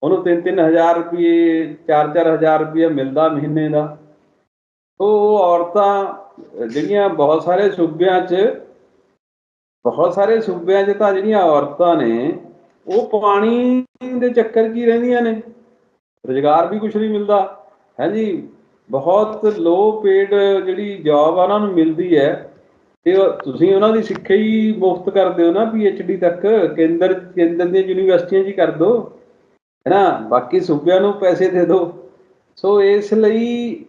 ਉਹਨੂੰ 3-3000 ਰੁਪਏ 4-4000 ਰੁਪਏ ਮਿਲਦਾ ਮਹੀਨੇ ਦਾ। ਉਹ ਔਰਤਾਂ ਜਿਹੜੀਆਂ ਬਹੁਤ ਸਾਰੇ ਸੂਬਿਆਂ 'ਚ, ਬਹੁਤ ਸਾਰੇ ਸੂਬਿਆਂ 'ਚ ਤਾਂ ਜਿਹੜੀਆਂ ਔਰਤਾਂ ਨੇ, ਉਹ ਪਾਣੀ ਦੇ ਚੱਕਰ ਕੀ ਰਹਿੰਦੀਆਂ ਨੇ। ਰੁਜ਼ਗਾਰ ਵੀ ਕੁਝ ਨਹੀਂ ਮਿਲਦਾ। ਹੈ ਜੀ? ਬਹੁਤ ਲੋ ਪੇਡ ਜਿਹੜੀ ਜੌਬ ਆ ਉਹਨਾਂ ਨੂੰ ਮਿਲਦੀ ਹੈ। ਤੇ ਤੁਸੀਂ ਉਹਨਾਂ ਦੀ ਸਿੱਖਿਆ ਹੀ ਮੁਫਤ ਕਰ ਦਿਓ ਨਾ ਡੀ ਤੱਕ। ਕੇਂਦਰ ਕੇਂਦਰ ਦੀਆਂ ਯੂਨੀਵਰਸਿਟੀਆਂ 'ਚ ਹੀ ਕਰ ਦਿਓ। ਹੈ ਨਾ ਬਾਕੀ ਸੂਬਿਆਂ ਨੂੰ ਪੈਸੇ ਦੇ ਦਿਓ। ਸੋ ਇਸ ਲਈ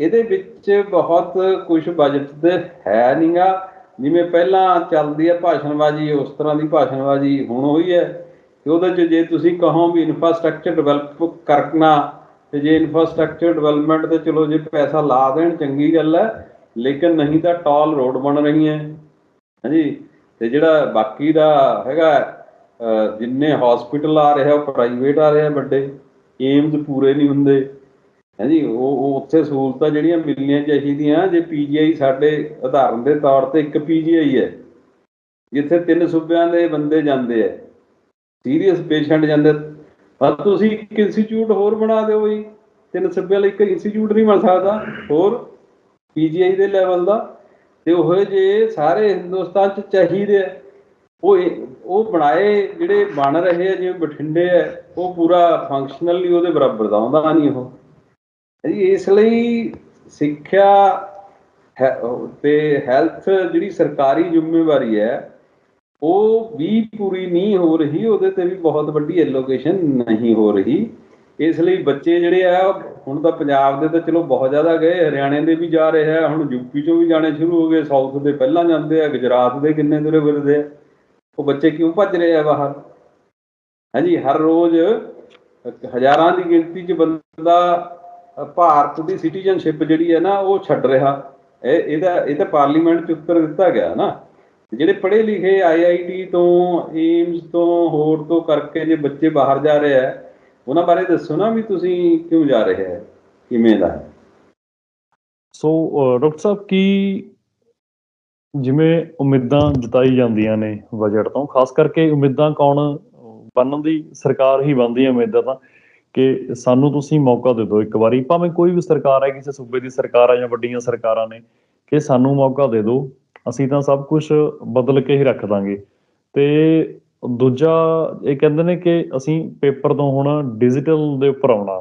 ਇਹਦੇ ਵਿੱਚ ਬਹੁਤ ਕੁਝ ਬਜਟ ਤੇ ਹੈ ਨਹੀਂਗਾ ਜਿਵੇਂ ਪਹਿਲਾਂ ਚੱਲਦੀ ਹੈ ਭਾਸ਼ਣਬਾਜ਼ੀ, ਉਸ ਤਰ੍ਹਾਂ ਦੀ ਭਾਸ਼ਣਬਾਜ਼ੀ ਹੁਣ ਹੋਈ ਹੈ। ਤੇ ਉਹਦੇ 'ਚ ਜੇ ਤੁਸੀਂ ਕਹੋ ਵੀ ਇਨਫਰਾਸਟ੍ਰਕਚਰ ਡਿਵੈਲਪ ਕਰਨਾ, ਤੇ ਜੇ ਇਨਫਰਾਸਟ੍ਰਕਚਰ ਡਿਵੈਲਪਮੈਂਟ ਤੇ ਚਲੋ ਜੇ ਪੈਸਾ ਲਾ ਦੇਣ, ਚੰਗੀ ਗੱਲ ਹੈ, ਲੇਕਿਨ ਨਹੀਂ ਤਾਂ ਟਾਲ ਰੋਡ ਬਣ ਰਹੀਆਂ ਹਾਂਜੀ? ਤੇ ਜਿਹੜਾ ਬਾਕੀ ਦਾ ਹੈਗਾ ਜਿੰਨੇ ਹਸਪੀਟਲ ਆ ਰਿਹਾ, ਉਹ ਪ੍ਰਾਈਵੇਟ ਆ ਰਿਹਾ ਵੱਡੇ ਏਮਜ਼ ਪੂਰੇ ਨਹੀਂ ਹੁੰਦੇ। ਹਾਂਜੀ? ਉਹ ਉਹ ਉੱਥੇ ਸਹੂਲਤਾਂ ਜਿਹੜੀਆਂ ਮਿਲਣੀਆਂ ਚਾਹੀਦੀਆਂ, ਜੇ ਪੀਜੀਆਈ ਸਾਡੇ ਉਦਾਹਰਨ ਦੇ ਤੌਰ ਤੇ ਇੱਕ ਪੀਜੀਆਈ ਹੈ, ਜਿੱਥੇ ਤਿੰਨ ਸੂਬਿਆਂ ਦੇ ਬੰਦੇ ਜਾਂਦੇ ਆ। ਸੀਰੀਅਸ ਪੇਸ਼ੈਂਟ ਜਾਂਦੇ ਪਰ ਤੁਸੀਂ ਇੱਕ ਇੰਸਟੀਚਿਊਟ ਹੋਰ ਬਣਾ ਦਿਓ ਜੀ ਤਿੰਨ ਸੂਬਿਆਂ ਲਈ ਇੱਕ ਇੰਸਟੀਚਿਊਟ ਨਹੀਂ ਬਣ ਸਕਦਾ। ਹੋਰ ਪੀਜੀਆਈ ਦੇ ਲੈਵਲ ਦਾ। ਤੇ ਉਹ ਜੇ ਸਾਰੇ ਹਿੰਦੁਸਤਾਨ ਚ ਚਾਹੀਦੇ ਆ। ਉਹ ਉਹ ਬਣਾਏ ਜਿਹੜੇ ਬਣ ਰਹੇ ਆ, ਜਿਵੇਂ ਬਠਿੰਡੇ ਆ, ਉਹ ਪੂਰਾ ਫੰਕਸ਼ਨਲੀ ਉਹਦੇ ਬਰਾਬਰ ਦਾ ਆਉਂਦਾ ਨਹੀਂ ਉਹ। ਜੀ, ਇਸ ਲਈ ਸਿੱਖਿਆ ਹੈ- ਉਹ ਤੇ ਹੈਲਥ ਜਿਹੜੀ ਸਰਕਾਰੀ ਜ਼ਿੰਮੇਵਾਰੀ ਹੈ ਉਹ ਵੀ ਪੂਰੀ ਨਹੀਂ ਹੋ ਰਹੀ ਉਹਦੇ ਤੇ ਵੀ ਬਹੁਤ ਵੱਡੀ ਐਲੋਕੇਸ਼ਨ ਨਹੀਂ ਹੋ ਰਹੀ। ਇਸ ਲਈ ਬੱਚੇ ਜਿਹੜੇ ਆ ਹੁਣ ਤਾਂ ਪੰਜਾਬ ਦੇ ਤਾਂ ਚਲੋ ਬਹੁਤ ਜ਼ਿਆਦਾ ਗਏ ਹਰਿਆਣੇ ਦੇ ਵੀ ਜਾ ਰਹੇ ਆ ਹੁਣ ਯੂਪੀ ਚੋਂ ਵੀ ਜਾਣੇ ਸ਼ੁਰੂ ਹੋ ਗਏ ਸਾਊਥ ਦੇ ਪਹਿਲਾਂ ਜਾਂਦੇ ਆ ਗੁਜਰਾਤ ਦੇ ਕਿੰਨੇ ਤੁਰੇ ਫਿਰਦੇ ਆ। ਉਹ ਬੱਚੇ ਕਿਉਂ ਭੱਜ ਰਹੇ ਆ ਬਾਹਰ? ਹਾਂਜੀ ਹਰ ਰੋਜ਼ ਹਜ਼ਾਰਾਂ ਦੀ ਗਿਣਤੀ 'ਚ ਬੰਦਾ ਅ, ਭਾਰਤ ਦੀ ਸਿਟੀਜ਼ਨਸ਼ਿਪ ਜਿਹੜੀ ਹੈ ਨਾ ਉਹ ਛੱਡ ਰਿਹਾ। ਇਹ ਇਹਦਾ ਇਹ ਤਾਂ ਪਾਰਲੀਮੈਂਟ 'ਚ ਉੱਤਰ ਦਿੱਤਾ ਗਿਆ ਨਾ। ਜਿਹੜੇ ਪੜ੍ਹੇ ਲਿਖੇ ਆਈਆਈਟੀ ਤੋਂ ਏਮਸ ਤੋਂ, ਹੋਰ ਤੋਂ ਕਰਕੇ ਜੇ ਬੱਚੇ ਬਾਹਰ ਜਾ ਰਹੇ ਆ, ਉਹਨਾਂ ਬਾਰੇ ਦੱਸੋ ਨਾ ਵੀ ਤੁਸੀਂ ਕਿਉਂ ਜਾ ਰਹੇ ਹੈ ਕਿਵੇਂ ਦਾ ਸੋ ਡਾਕਟਰ ਸਾਹਿਬ, ਕੀ ਜਿਵੇਂ ਉਮੀਦਾਂ ਜਤਾਈ ਜਾਂਦੀਆਂ ਨੇ ਬਜਟ ਤੋਂ, ਖਾਸ ਕਰਕੇ ਉਮੀਦਾਂ ਕੌਣ ਬਣਨ ਦੀ ਸਰਕਾਰ ਹੀ ਬਣਦੀ ਹੈ ਉਮੀਦਾਂ ਤਾਂ, ਕਿ ਸਾਨੂੰ ਤੁਸੀਂ ਮੌਕਾ ਦੇ ਦਿਓ ਇੱਕ ਵਾਰੀ, ਭਾਵੇਂ ਕੋਈ ਵੀ ਸਰਕਾਰ ਹੈ, ਕਿਸੇ ਸੂਬੇ ਦੀ ਸਰਕਾਰ ਹੈ ਜਾਂ ਵੱਡੀਆਂ ਸਰਕਾਰਾਂ ਨੇ, ਕਿ ਸਾਨੂੰ ਮੌਕਾ ਦੇ ਦਿਓ ਅਸੀਂ ਤਾਂ ਸਭ ਕੁਝ ਬਦਲ ਕੇ ਹੀ ਰੱਖ ਦਾਂਗੇ। ਤੇ ਦੂਜਾ ਇਹ ਕਹਿੰਦੇ ਨੇ ਕਿ ਅਸੀਂ ਪੇਪਰ ਤੋਂ ਹੁਣ ਡਿਜੀਟਲ ਦੇ ਉੱਪਰ ਆਉਣਾ।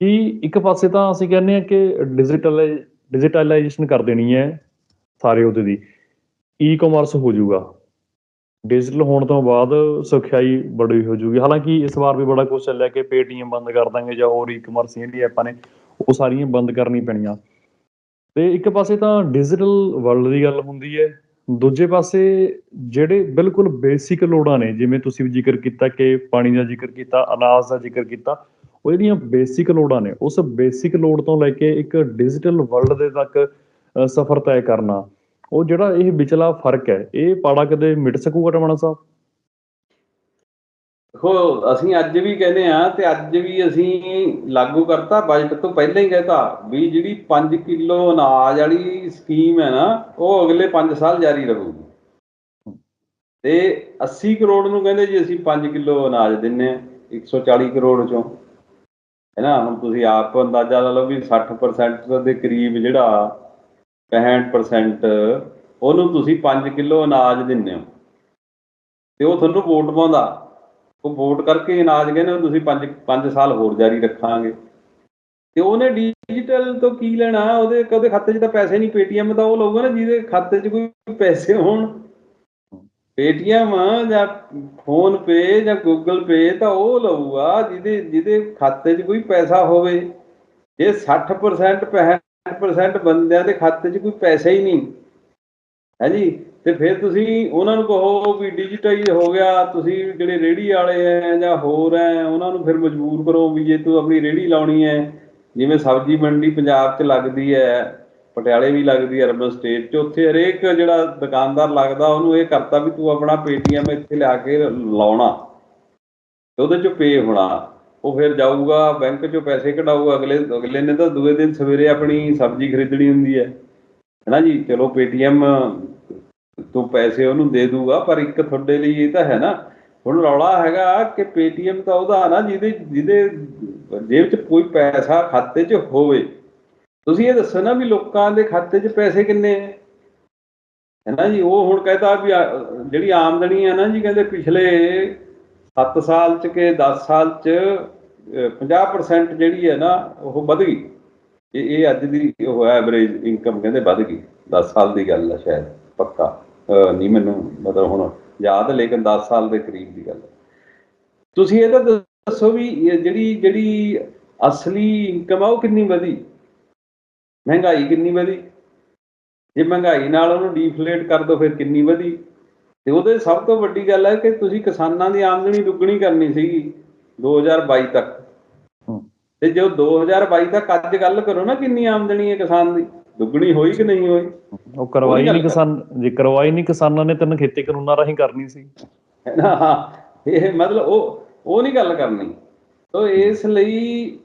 ਕਿ ਇੱਕ ਪਾਸੇ ਤਾਂ ਅਸੀਂ ਕਹਿੰਦੇ ਆ ਕਿ ਡਿਜੀਟਲ ਡਿਜੀਟਲਾਈਜੇਸ਼ਨ ਕਰ ਦੇਣੀ ਹੈ ਸਾਰੇ ਉਹਦੇ ਦੀ। ਈ-ਕਾਮਰਸ ਹੋ ਜਾਊਗਾ। ਡਿਜੀਟਲ ਹੋਣ ਤੋਂ ਬਾਅਦ ਸੁਖਿਆਈ ਬੜੀ ਹੋ ਜਾਊਗੀ। ਹਾਲਾਂਕਿ ਇਸ ਵਾਰ ਵੀ ਬੜਾ ਕੁਝ ਚੱਲਿਆ ਕਿ ਪੇਟੀਐਮ ਬੰਦ ਕਰ ਦਾਂਗੇ ਜਾਂ ਹੋਰ ਈ-ਕਾਮਰਸ ਜਿਹੜੀਆਂ ਐਪਾਂ ਨੇ, ਉਹ ਸਾਰੀਆਂ ਬੰਦ ਕਰਨੀ ਪੈਣੀਆਂ। ਤੇ ਇੱਕ ਪਾਸੇ ਤਾਂ ਡਿਜੀਟਲ ਵਰਲਡ ਦੀ ਗੱਲ ਹੁੰਦੀ ਹੈ, ਦੂਜੇ ਪਾਸੇ ਜਿਹੜੇ ਬਿਲਕੁਲ ਬੇਸਿਕ ਲੋੜਾਂ ਨੇ, ਜਿਵੇਂ ਤੁਸੀਂ ਵੀ ਜ਼ਿਕਰ ਕੀਤਾ ਕਿ ਪਾਣੀ ਦਾ ਜ਼ਿਕਰ ਕੀਤਾ, ਅਨਾਜ ਦਾ ਜ਼ਿਕਰ ਕੀਤਾ, ਉਹ ਜਿਹੜੀਆਂ ਬੇਸਿਕ ਲੋੜਾਂ ਨੇ, ਉਸ ਬੇਸਿਕ ਲੋੜ ਤੋਂ ਲੈ ਕੇ ਇੱਕ ਡਿਜੀਟਲ ਵਰਲਡ ਦੇ ਤੱਕ ਸਫ਼ਰ ਤੈਅ ਕਰਨਾ, ਉਹ ਜਿਹੜਾ ਇਹ ਵਿਚਲਾ ਫ਼ਰਕ ਹੈ, ਇਹ ਪਾੜਾ ਕਦੇ ਮਿਟ ਸਕੂਗਾ ਟਮਾਣਾ ਸਾਹਿਬ? ਦੇਖੋ, ਅਸੀਂ ਅੱਜ ਵੀ ਕਹਿੰਦੇ ਆ ਤੇ ਅੱਜ ਵੀ ਅਸੀਂ ਲਾਗੂ ਕਰਤਾ ਬਜਟ ਤੋਂ ਪਹਿਲਾਂ ਹੀ ਕਹਿਤਾ ਵੀ ਜਿਹੜੀ 5 ਕਿਲੋ ਅਨਾਜ ਵਾਲੀ ਸਕੀਮ ਹੈ ਨਾ, ਉਹ ਅਗਲੇ 5 ਸਾਲ ਜਾਰੀ ਰਹੂਗੀ। ਤੇ 80 ਕਰੋੜ ਨੂੰ ਕਹਿੰਦੇ ਜੀ ਅਸੀਂ 5 ਕਿਲੋ ਅਨਾਜ ਦਿੰਨੇ ਆ 140 ਕਰੋੜ ਚੋਂ। ਹੈ ਨਾ, ਹੁਣ ਤੁਸੀਂ ਆਪ ਅੰਦਾਜ਼ਾ ਲਾ ਲਓ ਵੀ 60% ਦੇ ਕਰੀਬ ਜਿਹੜਾ 65% ਉਹਨੂੰ ਤੁਸੀਂ 5 ਕਿਲੋ ਅਨਾਜ ਦਿੰਦੇ ਹੋ। ਤੇ ਉਹ ਤੁਹਾਨੂੰ ਵੋਟ ਪਾਉਂਦਾ। ਉਹ ਵੋਟ ਕਰਕੇ ਅਨਾਜ ਕਹਿੰਦੇ ਉਹ ਤੁਸੀਂ 5 5 ਸਾਲ ਹੋਰ ਜਾਰੀ ਰੱਖਾਂਗੇ। ਤੇ ਉਹਨੇ ਡਿਜੀਟਲ ਤੋਂ ਕੀ ਲੈਣਾ? ਉਹਦੇ ਉਹਦੇ ਖਾਤੇ 'ਚ ਤਾਂ ਪੈਸੇ ਨਹੀਂ, ਪੇਟੀਐਮ ਤਾਂ ਉਹ ਲਊਗਾ ਨਾ, ਜਿਹਦੇ ਖਾਤੇ 'ਚ ਕੋਈ ਪੈਸੇ ਹੋਣ। ਪੇਟੀਐਮ ਜਾਂ ਫੋਨ ਪੇ ਜਾਂ ਗੂਗਲ ਪੇ ਤਾਂ ਉਹ ਲਊਗਾ, ਜਿਹਦੇ ਜਿਹਦੇ ਖਾਤੇ 'ਚ ਕੋਈ ਪੈਸਾ ਹੋਵੇ। ਜੇ 60% 65% ਬੰਦਿਆਂ ਦੇ ਖਾਤੇ 'ਚ ਕੋਈ ਪੈਸਾ ਹੀ ਨਹੀਂ। ਹੈ ਜੀ? ਤੇ ਫਿਰ ਤੁਸੀਂ ਉਹਨਾਂ ਨੂੰ ਕਹੋ ਵੀ ਡਿਜੀਟਾਈਜ਼ ਹੋ ਗਿਆ, ਤੁਸੀਂ ਜਿਹੜੇ ਰੇੜੀ ਵਾਲੇ ਐ ਜਾਂ ਹੋਰ ਐ, ਉਹਨਾਂ ਨੂੰ ਫਿਰ ਮਜਬੂਰ ਕਰੋ ਵੀ ਜੇ ਤੂੰ ਆਪਣੀ ਰੇੜੀ ਲਾਉਣੀ ਐ, ਜਿਵੇਂ ਸਬਜ਼ੀ ਮੰਡੀ ਪੰਜਾਬ 'ਚ ਲੱਗਦੀ ਐ, ਪਟਿਆਲੇ ਵੀ ਲੱਗਦੀ ਐ ਅਰਬਨ ਸਟੇਟ 'ਚ, ਉੱਥੇ ਹਰੇਕ ਜਿਹੜਾ ਦੁਕਾਨਦਾਰ ਲੱਗਦਾ, ਉਹਨੂੰ ਇਹ ਕਰਤਾ ਵੀ ਤੂੰ ਆਪਣਾ ਪੇਟੀਐਮ ਇੱਥੇ ਲਿਆ ਕੇ ਲਾਉਣਾ। ਤੇ ਉਹਦੇ 'ਚ ਪੇ ਹੋਣਾ। ਉਹ ਫਿਰ ਜਾਊਗਾ, ਬੈਂਕ 'ਚੋਂ ਪੈਸੇ ਕਢਾਊਗਾ, ਅਗਲੇ ਅਗਲੇ ਨੇ ਤਾਂ ਦੂਏ ਦਿਨ ਸਵੇਰੇ ਆਪਣੀ ਸਬਜ਼ੀ ਖਰੀਦਣੀ ਹੁੰਦੀ ਹੈ ਹੈਨਾ ਜੀ? ਚਲੋ ਪੇਟੀਐਮ ਤੂੰ ਪੈਸੇ ਉਹਨੂੰ ਦੇ ਦੂਗਾ ਪਰ ਇੱਕ ਤੁਹਾਡੇ ਲਈ ਇਹ ਤਾਂ ਹੈ ਨਾ ਹੁਣ ਰੌਲਾ ਹੈਗਾ ਕਿ ਪੇਟੀਐਮ ਤਾਂ ਉਹਦਾ ਨਾ ਜਿਹਦੇ ਜਿਹਦੇ ਜੇਬ 'ਚ ਕੋਈ ਪੈਸਾ ਖਾਤੇ 'ਚ ਹੋਵੇ। ਤੁਸੀਂ ਇਹ ਦੱਸੋ ਨਾ ਵੀ ਲੋਕਾਂ ਦੇ ਖਾਤੇ 'ਚ ਪੈਸੇ ਕਿੰਨੇ ਹੈ ਹੈਨਾ ਜੀ ਉਹ ਹੁਣ ਕਹਿੰਦਾ ਵੀ ਜਿਹੜੀ ਆਮਦਨੀ ਹੈ ਨਾ ਜੀ ਕਹਿੰਦੇ ਪਿਛਲੇ 7 ਸਾਲ 'ਚ ਕਿ 10 ਸਾਲ 'ਚ ਅਹ, 50% ਜਿਹੜੀ ਹੈ ਨਾ ਉਹ ਵਧ ਗਈ। ਇਹ ਇਹ ਅੱਜ ਦੀ ਉਹ ਐਵਰੇਜ ਇਨਕਮ ਕਹਿੰਦੇ ਵੱਧ ਗਈ। 10 ਸਾਲ ਦੀ ਗੱਲ ਹੈ ਸ਼ਾਇਦ ਪੱਕਾ। ਨਹੀਂ ਮੈਨੂੰ ਮਤਲਬ ਹੁਣ ਯਾਦ ਲੇਕਿਨ 10 ਸਾਲ ਦੇ ਕਰੀਬ ਦੀ ਗੱਲ ਤੁਸੀਂ ਇਹ ਤਾਂ ਦੱਸੋ ਵੀ ਜਿਹੜੀ ਜਿਹੜੀ ਅਸਲੀ ਇਨਕਮ ਆ ਉਹ ਕਿੰਨੀ ਵਧੀ? ਮਹਿੰਗਾਈ ਕਿੰਨੀ ਵਧੀ? ਜੇ ਮਹਿੰਗਾਈ ਨਾਲ ਉਹਨੂੰ ਡੀਫਲੇਟ ਕਰ ਦੋ ਫਿਰ ਕਿੰਨੀ ਵਧੀ? ਤੇ ਉਹਦੇ ਸਭ ਤੋਂ ਵੱਡੀ ਗੱਲ ਹੈ ਕਿ ਤੁਸੀਂ ਕਿਸਾਨਾਂ ਦੀ ਆਮਦਨੀ ਦੁੱਗਣੀ ਕਰਨੀ ਸੀਗੀ 2022 ਤੱਕ। ਤੇ ਜੋ 2022 ਤੱਕ ਅੱਜ ਗੱਲ ਕਰੋ ਨਾ ਕਿੰਨੀ ਆਮਦਨੀ ਹੈ ਕਿਸਾਨ ਦੀ? ਦੁੱਗਣੀ ਹੋਈ ਕਿ ਨਹੀਂ ਹੋਈ? ਉਹ ਕਰਵਾਈ ਨਹੀਂ ਕਿਸਾਨ ਜੇ ਕਰਵਾਈ ਨਹੀਂ ਕਿਸਾਨਾਂ ਨੇ ਤਿੰਨ ਖੇਤੀ ਕਾਨੂੰਨਾਂ ਰਾਹੀਂ ਕਰਨੀ ਸੀ। ਇਹ ਮਤਲਬ ਉਹ ਉਹ ਨਹੀਂ ਗੱਲ ਕਰਨੀ। ਤੋ ਇਸ ਲਈ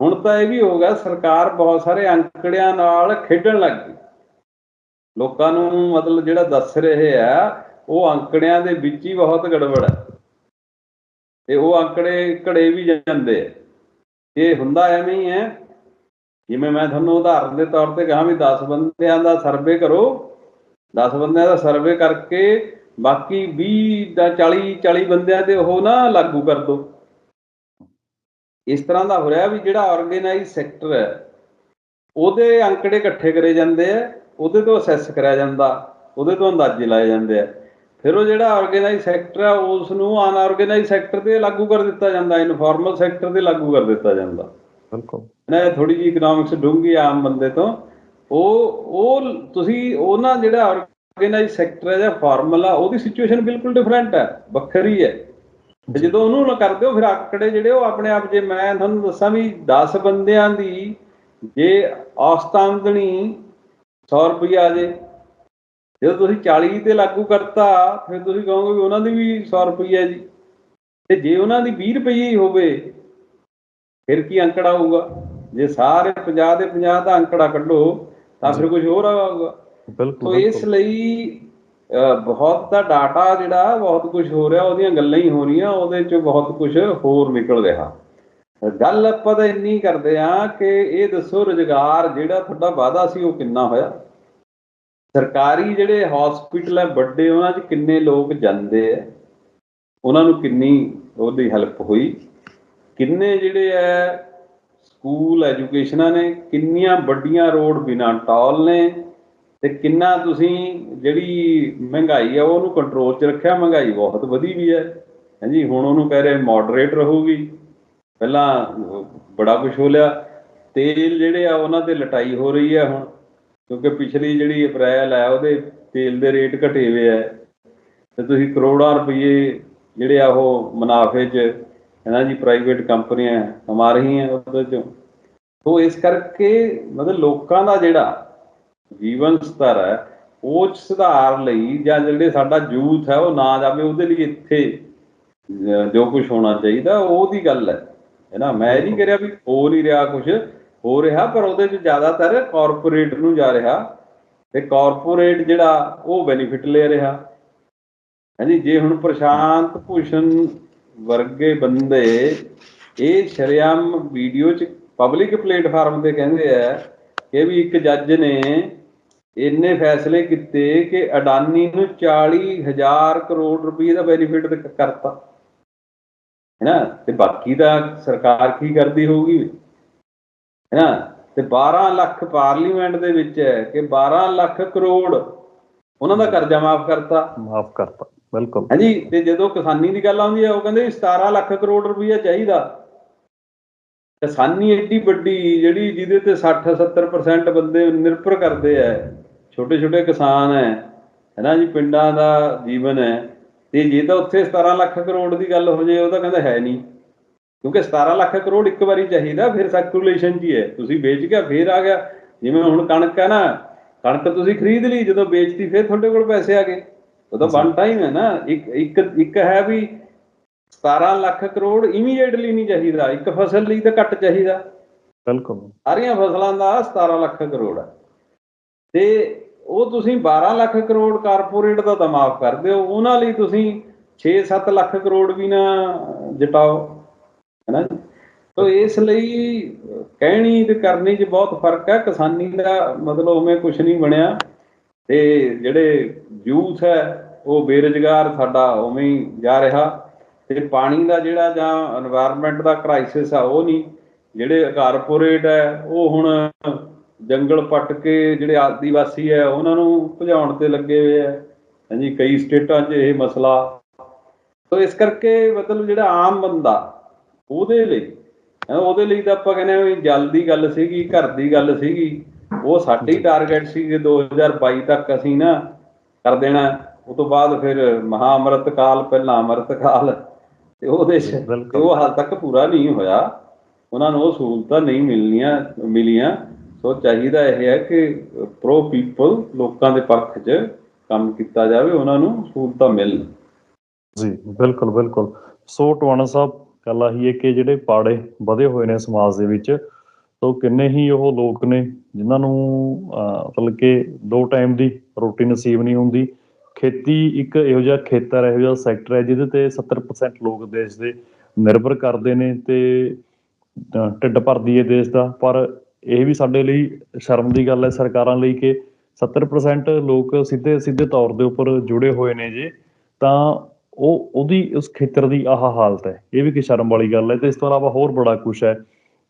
ਹੁਣ ਤਾਂ ਇਹ ਵੀ ਹੋ ਗਿਆ ਸਰਕਾਰ ਬਹੁਤ ਸਾਰੇ ਅੰਕੜਿਆਂ ਨਾਲ ਖੇਡਣ ਲੱਗ ਗਈ। ਲੋਕਾਂ ਨੂੰ ਮਤਲਬ ਜਿਹੜਾ ਦੱਸ ਰਹੇ ਆ ਉਹ ਅੰਕੜਿਆਂ ਦੇ ਵਿੱਚ ਹੀ ਬਹੁਤ ਗੜਬੜ ਹੈ। ਤੇ ਉਹ ਅੰਕੜੇ ਘੜੇ ਵੀ ਜਾਂਦੇ ਆ। ਇਹ ਹੁੰਦਾ ਐਵੇਂ ਹੀ ਹੈ ਜਿਵੇਂ ਮੈਂ ਤੁਹਾਨੂੰ ਉਦਾਹਰਨ ਦੇ ਤੌਰ ਤੇ ਕਹਾਂ ਵੀ 10 ਬੰਦਿਆਂ ਦਾ ਸਰਵੇ ਕਰੋ 10 ਬੰਦਿਆਂ ਦਾ ਸਰਵੇ ਕਰਕੇ ਬਾਕੀ 20 ਦਾ 40 40 ਬੰਦਿਆਂ ਤੇ ਉਹ ਨਾ ਲਾਗੂ ਕਰ ਦੋ। ਇਸ ਤਰ੍ਹਾਂ ਦਾ ਹੋ ਰਿਹਾ ਵੀ ਜਿਹੜਾ ਆਰਗੇਨਾਈਜ਼ ਸੈਕਟਰ ਹੈ, ਉਹਦੇ ਅੰਕੜੇ ਇਕੱਠੇ ਕਰੇ ਜਾਂਦੇ ਆ, ਉਹਦੇ ਤੋਂ ਅਸੈਸ ਕਰਿਆ ਜਾਂਦਾ, ਉਹਦੇ ਤੋਂ ਅੰਦਾਜ਼ੇ ਲਾਏ ਜਾਂਦੇ ਆ। ਫਿਰ ਉਹ ਜਿਹੜਾ ਆਰਗੇਨਾਈਜ਼ ਸੈਕਟਰ ਆ ਉਸ ਨੂੰ ਅਨਆਰਗੇਨਾਈਜ਼ ਸੈਕਟਰ ਤੇ ਲਾਗੂ ਕਰ ਦਿੱਤਾ ਜਾਂਦਾ ਇਨਫਾਰਮਲ ਸੈਕਟਰ ਤੇ ਲਾਗੂ ਕਰ ਦਿੱਤਾ ਜਾਂਦਾ। ਬਿਲਕੁਲ। ਨਾ ਥੋੜੀ ਜਿਹੀ ਇਕਨੋਮਿਕਸ ਆ ਆਮ ਬੰਦੇ ਤੋਂ। ਉਹ ਉਹ ਤੁਸੀਂ ਉਹਨਾਂ ਜਿਹੜਾ ਆਰਗੇਨਾਈਜ਼ ਸੈਕਟਰ ਹੈ ਜਾਂ ਫਾਰਮੂਲਾ ਉਹਦੀ ਸਿਚੁਏਸ਼ਨ ਬਿਲਕੁਲ ਡਿਫਰੈਂਟ ਹੈ ਵੱਖਰੀ ਹੈ। ਜਦੋਂ ਉਹਨੂੰ ਨਾ ਕਰਦੇ ਹੋ ਫਿਰ ਆંકੜੇ ਜਿਹੜੇ ਉਹ ਆਪਣੇ ਆਪ ਜੇ ਮੈਂ ਤੁਹਾਨੂੰ ਦੱਸਾਂ ਵੀ 10 ਬੰਦਿਆਂ ਦੀ ਜੇ ਔਸਤ ਆਮਦਨੀ 100 ਰੁਪਈਆ ਆ ਜੇ ਜਦੋਂ ਤੁਸੀਂ 40 ਤੇ ਲਾਗੂ ਕਰਤਾ ਫਿਰ ਤੁਸੀਂ ਕਹੋਗੇ ਵੀ ਉਹਨਾਂ ਦੀ ਵੀ 100 ਰੁਪਈਆ ਜੀ। ਤੇ ਜੇ ਉਹਨਾਂ ਦੀ 20 ਰੁਪਈਏ ਹੀ ਹੋਵੇ ਫਿਰ ਕੀ ਅੰਕੜਾ ਹੋਊਗਾ? ਜੇ ਸਾਰੇ 50 ਦੇ 50 ਦਾ ਅੰਕੜਾ ਕੱਢੋ ਤਾਂ ਫਿਰ ਕੁਝ ਹੋਰ ਆਊਗਾ। ਬਿਲਕੁਲ ਤੋ ਇਸ ਲਈ ਬਹੁਤ ਦਾ ਡਾਟਾ ਜਿਹੜਾ ਬਹੁਤ ਕੁਝ ਹੋ ਰਿਹਾ ਉਹਦੀਆਂ ਗੱਲਾਂ ਹੀ ਹੋ ਰਹੀਆਂ ਉਹਦੇ ਚ ਬਹੁਤ ਕੁਝ ਹੋਰ ਨਿਕਲ ਰਿਹਾ। ਗੱਲ ਆਪਾਂ ਤਾਂ ਇੰਨੀ ਕਰਦੇ ਆ ਕਿ ਇਹ ਦੱਸੋ ਰੁਜ਼ਗਾਰ ਜਿਹੜਾ ਤੁਹਾਡਾ ਵਾਅਦਾ ਸੀ ਉਹ ਕਿੰਨਾ ਹੋਇਆ? ਸਰਕਾਰੀ ਜਿਹੜੇ ਹਸਪੀਟਲ ਹੈ ਵੱਡੇ ਉਹਨਾਂ 'ਚ ਕਿੰਨੇ ਲੋਕ ਜਾਂਦੇ ਆ? ਉਹਨਾਂ ਨੂੰ ਕਿੰਨੀ ਉਹਦੀ ਹੈਲਪ ਹੋਈ? ਕਿੰਨੇ ਜਿਹੜੇ ਐ ਸਕੂਲ ਐਜੂਕੇਸ਼ਨਾਂ ਨੇ, ਕਿੰਨੀਆਂ ਵੱਡੀਆਂ ਰੋਡ ਬਿਨਾਂ ਟੋਲ ਨੇ ਤੇ ਕਿੰਨਾ ਤੁਸੀਂ ਜਿਹੜੀ ਮਹਿੰਗਾਈ ਆ ਉਹਨੂੰ ਕੰਟਰੋਲ 'ਚ ਰੱਖਿਆ, ਮਹਿੰਗਾਈ ਬਹੁਤ ਵਧੀ ਵੀ ਹੈ ਹਾਂਜੀ, ਹੁਣ ਉਹਨੂੰ ਕਹਿ ਰਹੇ ਮੋਡਰੇਟ ਰਹੂਗੀ। ਪਹਿਲਾਂ ਬੜਾ ਕੁਝ ਹੋ ਲਿਆ। ਤੇਲ ਜਿਹੜੇ ਆ ਉਹਨਾਂ ਤੇ ਲਟਾਈ ਹੋ ਰਹੀ ਹੈ ਹੁਣ, ਕਿਉਂਕਿ ਪਿਛਲੀ ਜਿਹੜੀ ਅਪ੍ਰੈਲ ਹੈ ਉਹਦੇ ਤੇਲ ਦੇ ਰੇਟ ਘਟੇ ਹੋਏ ਆ ਤੇ ਤੁਸੀਂ ਕਰੋੜਾਂ ਰੁਪਏ ਜਿਹੜੇ ਆ ਉਹ ਮੁਨਾਫੇ 'ਚ ਇਹਨਾਂ ਜੀ ਪ੍ਰਾਈਵੇਟ ਕੰਪਨੀਆਂ ਕਮਾ ਰਹੀਆਂ ਉਹਦੇ 'ਚੋਂ। ਸੋ ਇਸ ਕਰਕੇ ਮਤਲਬ ਲੋਕਾਂ ਦਾ ਜਿਹੜਾ ਜੀਵਨ ਸਤਰ ਹੈ ਉਹ 'ਚ ਸੁਧਾਰ ਲਈ ਜਾਂ ਜਿਹੜੇ ਸਾਡਾ ਯੂਥ ਹੈ ਉਹ ਨਾ ਜਾਵੇ ਉਹਦੇ ਲਈ ਇੱਥੇ ਜੋ ਕੁਝ ਹੋਣਾ ਚਾਹੀਦਾ ਉਹਦੀ ਗੱਲ ਹੈ। ਹੈ ਨਾ? ਮੈਂ ਇਹ ਨਹੀਂ ਕਰਿਆ ਵੀ ਹੋ ਨਹੀਂ ਰਿਹਾ ਕੁਝ ਹੋ ਰਿਹਾ ਪਰ ਉਹਦੇ 'ਚ ਜ਼ਿਆਦਾਤਰ ਕਾਰਪੋਰੇਟ ਨੂੰ ਜਾ ਰਿਹਾ ਤੇ ਕਾਰਪੋਰੇਟ ਜਿਹੜਾ ਉਹ ਬੈਨੀਫਿਟ ਲੈ ਰਿਹਾ। ਹਾਂਜੀ ਜੇ ਹੁਣ ਪ੍ਰਸ਼ਾਂਤ ਭੂਸ਼ਣ ਵਰਗੇ ਬੰਦੇ ਇਹ ਸ਼ਰੇਆਮ ਵੀਡੀਓ 'ਚ ਪਬਲਿਕ ਪਲੇਟਫਾਰਮ ਤੇ ਕਹਿੰਦੇ ਆ ਕਿ ਵੀ ਇੱਕ ਜੱਜ ਨੇ ਇੰਨੇ ਫੈਸਲੇ ਕੀਤੇ ਕਿ ਅਡਾਨੀ ਨੂੰ 40000 ਕਰੋੜ ਰੁਪਏ ਦਾ ਬੈਨੀਫਿਟ ਕਰਤਾ। ਹੈਨਾ? ਤੇ ਬਾਕੀ ਦਾ ਸਰਕਾਰ ਕੀ ਕਰਦੀ ਹੋਊਗੀ? ਹੈਨਾ? ਤੇ 12 ਲੱਖ ਪਾਰਲੀਮੈਂਟ ਦੇ ਵਿੱਚ ਹੈ ਕਿ 12 ਲੱਖ ਕਰੋੜ ਉਹਨਾਂ ਦਾ ਕਰਜ਼ਾ ਮਾਫ ਕਰਤਾ। ਮਾਫ ਕਰਤਾ। ਬਿਲਕੁਲ। ਹਾਂਜੀ, ਤੇ ਜਦੋਂ ਕਿਸਾਨੀ ਦੀ ਗੱਲ ਆਉਂਦੀ ਹੈ, ਉਹ ਕਹਿੰਦੇ ਵੀ 17 ਲੱਖ ਕਰੋੜ ਰੁਪਈਆ ਚਾਹੀਦਾ। ਕਿਸਾਨੀ ਐਡੀ ਵੱਡੀ, ਜਿਹੜੀ ਜਿਹਦੇ ਤੇ 60 70% ਬੰਦੇ ਨਿਰਭਰ ਕਰਦੇ ਆ ਛੋਟੇ ਛੋਟੇ ਕਿਸਾਨ ਹੈ ਹੈਨਾ ਜੀ, ਪਿੰਡਾਂ ਦਾ ਜੀਵਨ ਹੈ ਤੇ ਜੇ ਤਾਂ ਉੱਥੇ 17 ਲੱਖ ਕਰੋੜ ਦੀ ਗੱਲ ਹੋ ਜੇ, ਉਹ ਤਾਂ ਕਹਿੰਦਾ ਹੈ ਨਹੀਂ। ਕਿਉਂਕਿ 17 ਲੱਖ ਕਰੋੜ ਇੱਕ ਵਾਰੀ ਚਾਹੀਦਾ, ਫਿਰ ਸਰਕੂਲੇਸ਼ਨ 'ਚ ਹੀ ਹੈ ਤੁਸੀਂ ਵੇਚ ਗਿਆ, ਫਿਰ ਆ ਗਿਆ। ਜਿਵੇਂ ਹੁਣ ਕਣਕ ਹੈ ਨਾ, ਕਣਕ ਤੁਸੀਂ ਖਰੀਦ ਲਈ, ਜਦੋਂ ਵੇਚਤੀ, ਫਿਰ ਤੁਹਾਡੇ ਕੋਲ ਪੈਸੇ ਆ ਗਏ। ਉਹ ਤਾਂ ਵਨ ਟਾਈਮ ਹੈ ਨਾ ਇੱਕ ਇੱਕ ਇੱਕ ਹੈ ਵੀ 17 ਲੱਖ ਕਰੋੜ ਇਮੀਡੀਏਟਲੀ ਨਹੀਂ ਚਾਹੀਦਾ ਇੱਕ ਫਸਲ ਲਈ ਤਾਂ ਘੱਟ ਚਾਹੀਦਾ। ਬਿਲਕੁਲ। ਸਾਰੀਆਂ ਫਸਲਾਂ ਦਾ 17 ਲੱਖ ਕਰੋੜ ਹੈ। ਤੇ ਉਹ ਤੁਸੀਂ 12 ਲੱਖ ਕਰੋੜ ਕਾਰਪੋਰੇਟ ਦਾ ਤਾਂ ਮਾਫ ਕਰ ਦਿਓ ਉਹਨਾਂ ਲਈ ਤੁਸੀਂ 6-7 ਲੱਖ ਕਰੋੜ ਵੀ ਨਾ ਜਟਾਓ ਹੈਨਾ ਤੋ ਇਸ ਲਈ ਕਹਿਣੀ ਤੇ ਕਰਨੀ 'ਚ ਬਹੁਤ ਫ਼ਰਕ ਹੈ ਕਿਸਾਨੀ ਦਾ ਮਤਲਬ ਉਵੇਂ ਕੁਝ ਨਹੀਂ ਬਣਿਆ। ਤੇ ਜਿਹੜੇ ਯੂਥ ਹੈ, ਉਹ ਬੇਰੁਜ਼ਗਾਰ ਸਾਡਾ ਉਵੇਂ ਹੀ ਜਾ ਰਿਹਾ ਤੇ ਪਾਣੀ ਦਾ ਜਿਹੜਾ ਜਾਂ এনवायरमेंट ਦਾ ਕ੍ਰਾਈਸਿਸ ਆ, ਉਹ ਨਹੀਂ। ਜਿਹੜੇ ਕਾਰਪੋਰੇਟ ਹੈ, ਉਹ ਹੁਣ ਜੰਗਲ ਪੱਟ ਕੇ ਜਿਹੜੇ ਆਦੀਵਾਸੀ ਹੈ, ਉਹਨਾਂ ਨੂੰ ਭਜਾਉਣ ਤੇ ਲੱਗੇ ਹੋਏ ਹੈ। ਹਾਂਜੀ, ਕਈ ਸਟੇਟਾਂ 'ਚ ਇਹ ਮਸਲਾ। ਸੋ ਇਸ ਕਰਕੇ ਮਤਲਬ ਜਿਹੜਾ ਆਮ ਬੰਦਾ, ਉਹਦੇ ਲਈ ਉਹਦੇ ਲਈ ਤਾਂ ਆਪਾਂ ਕਹਿੰਦੇ ਆ ਜਲ ਦੀ ਗੱਲ ਸੀਗੀ, ਘਰ ਦੀ ਗੱਲ ਸੀਗੀ। ਉਹ ਸਾਡੀ ਟਾਰਗੇਟ ਸੀ ਕਿ 2022 ਤੱਕ ਅਸੀਂ ਨਾ ਕਰ ਦੇਣਾ ਉਹ ਤੋਂ ਬਾਅਦ ਫਿਰ ਮਹਾ ਅੰਮ੍ਰਿਤ ਕਾਲ ਪਹਿਲਾਂ ਅੰਮ੍ਰਿਤ ਕਾਲ ਤੇ ਉਹਦੇ ਉਹ ਹਾਲ ਤੱਕ ਪੂਰਾ ਨਹੀਂ ਹੋਇਆ ਉਹਨਾਂ ਨੂੰ ਉਹ ਸਹੂਲਤਾਂ ਨਹੀਂ ਮਿਲਣੀਆਂ ਮਿਲੀਆਂ। ਸੋ ਚਾਹੀਦਾ ਇਹ ਹੈ ਕਿ ਪ੍ਰੋ ਪੀਪਲ ਲੋਕਾਂ ਦੇ ਪੱਖ 'ਚ ਕੰਮ ਕੀਤਾ ਜਾਵੇ ਉਹਨਾਂ ਨੂੰ ਸਹੂਲਤਾਂ ਮਿਲਣ ਜੀ ਬਿਲਕੁਲ ਬਿਲਕੁਲ। ਸੋ ਟਵਾਣਾ ਸਾਹਿਬ ਗੱਲ ਆਹੀ ਹੈ ਕਿ ਜਿਹੜੇ ਪਾੜੇ ਵਧੇ ਹੋਏ ਨੇ ਸਮਾਜ ਦੇ ਵਿੱਚ ਸੋ ਕਿੰਨੇ ਹੀ ਉਹ ਲੋਕ ਨੇ ਜਿਨ੍ਹਾਂ ਨੂੰ ਮਤਲਬ ਕਿ ਦੋ ਟਾਈਮ ਦੀ ਰੋਟੀ ਨਸੀਬ ਨਹੀਂ ਹੁੰਦੀ। ਖੇਤੀ ਇੱਕ ਇਹੋ ਜਿਹਾ ਖੇਤਰ ਹੈ, ਇਹੋ ਜਿਹਾ ਸੈਕਟਰ ਹੈ, ਜਿਹਦੇ ਤੇ 70% ਲੋਕ ਦੇਸ਼ ਦੇ ਨਿਰਭਰ ਕਰਦੇ ਨੇ ਤੇ ਢਿੱਡ ਭਰਦੀ ਹੈ ਦੇਸ਼ ਦਾ। ਪਰ ਇਹ ਵੀ ਸਾਡੇ ਲਈ ਸ਼ਰਮ ਦੀ ਗੱਲ ਹੈ ਸਰਕਾਰਾਂ ਲਈ ਕਿ 70% ਲੋਕ ਸਿੱਧੇ ਸਿੱਧੇ ਤੌਰ ਦੇ ਉੱਪਰ ਜੁੜੇ ਹੋਏ ਨੇ ਜੇ, ਤਾਂ ਉਹ ਉਹਦੀ, ਉਸ ਖੇਤਰ ਦੀ ਆਹ ਹਾਲਤ ਹੈ। ਇਹ ਵੀ ਕਿ ਸ਼ਰਮ ਵਾਲੀ ਗੱਲ ਹੈ ਤੇ ਇਸ ਤੋਂ ਇਲਾਵਾ ਹੋਰ ਬੜਾ ਕੁਝ ਹੈ।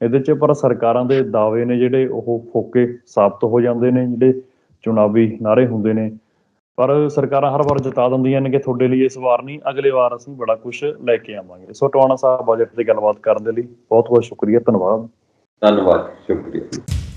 ਇਹਦੇ 'ਚ ਪਰ ਸਰਕਾਰਾਂ ਦੇ ਦਾਅਵੇ ਨੇ ਜਿਹੜੇ ਉਹ ਫੋਕੇ ਸਾਬਤ ਹੋ ਜਾਂਦੇ ਨੇ, ਜਿਹੜੇ ਚੁਣਾਵੀ ਨਾਰੇ ਹੁੰਦੇ ਨੇ। ਪਰ ਸਰਕਾਰਾਂ ਹਰ ਵਾਰ ਜਤਾ ਦਿੰਦੀਆਂ ਨੇ ਕਿ ਤੁਹਾਡੇ ਲਈ ਇਸ ਵਾਰ ਨਹੀਂ, ਅਗਲੇ ਵਾਰ ਅਸੀਂ ਬੜਾ ਕੁਝ ਲੈ ਕੇ ਆਵਾਂਗੇ। ਸੋ ਟਵਾਣਾ ਸਾਹਿਬ ਬਜਟ ਦੀ ਗੱਲਬਾਤ ਕਰਨ ਦੇ ਲਈ ਬਹੁਤ ਬਹੁਤ ਸ਼ੁਕਰੀਆ, ਧੰਨਵਾਦ। ਧੰਨਵਾਦ, ਸ਼ੁਕਰੀਆ।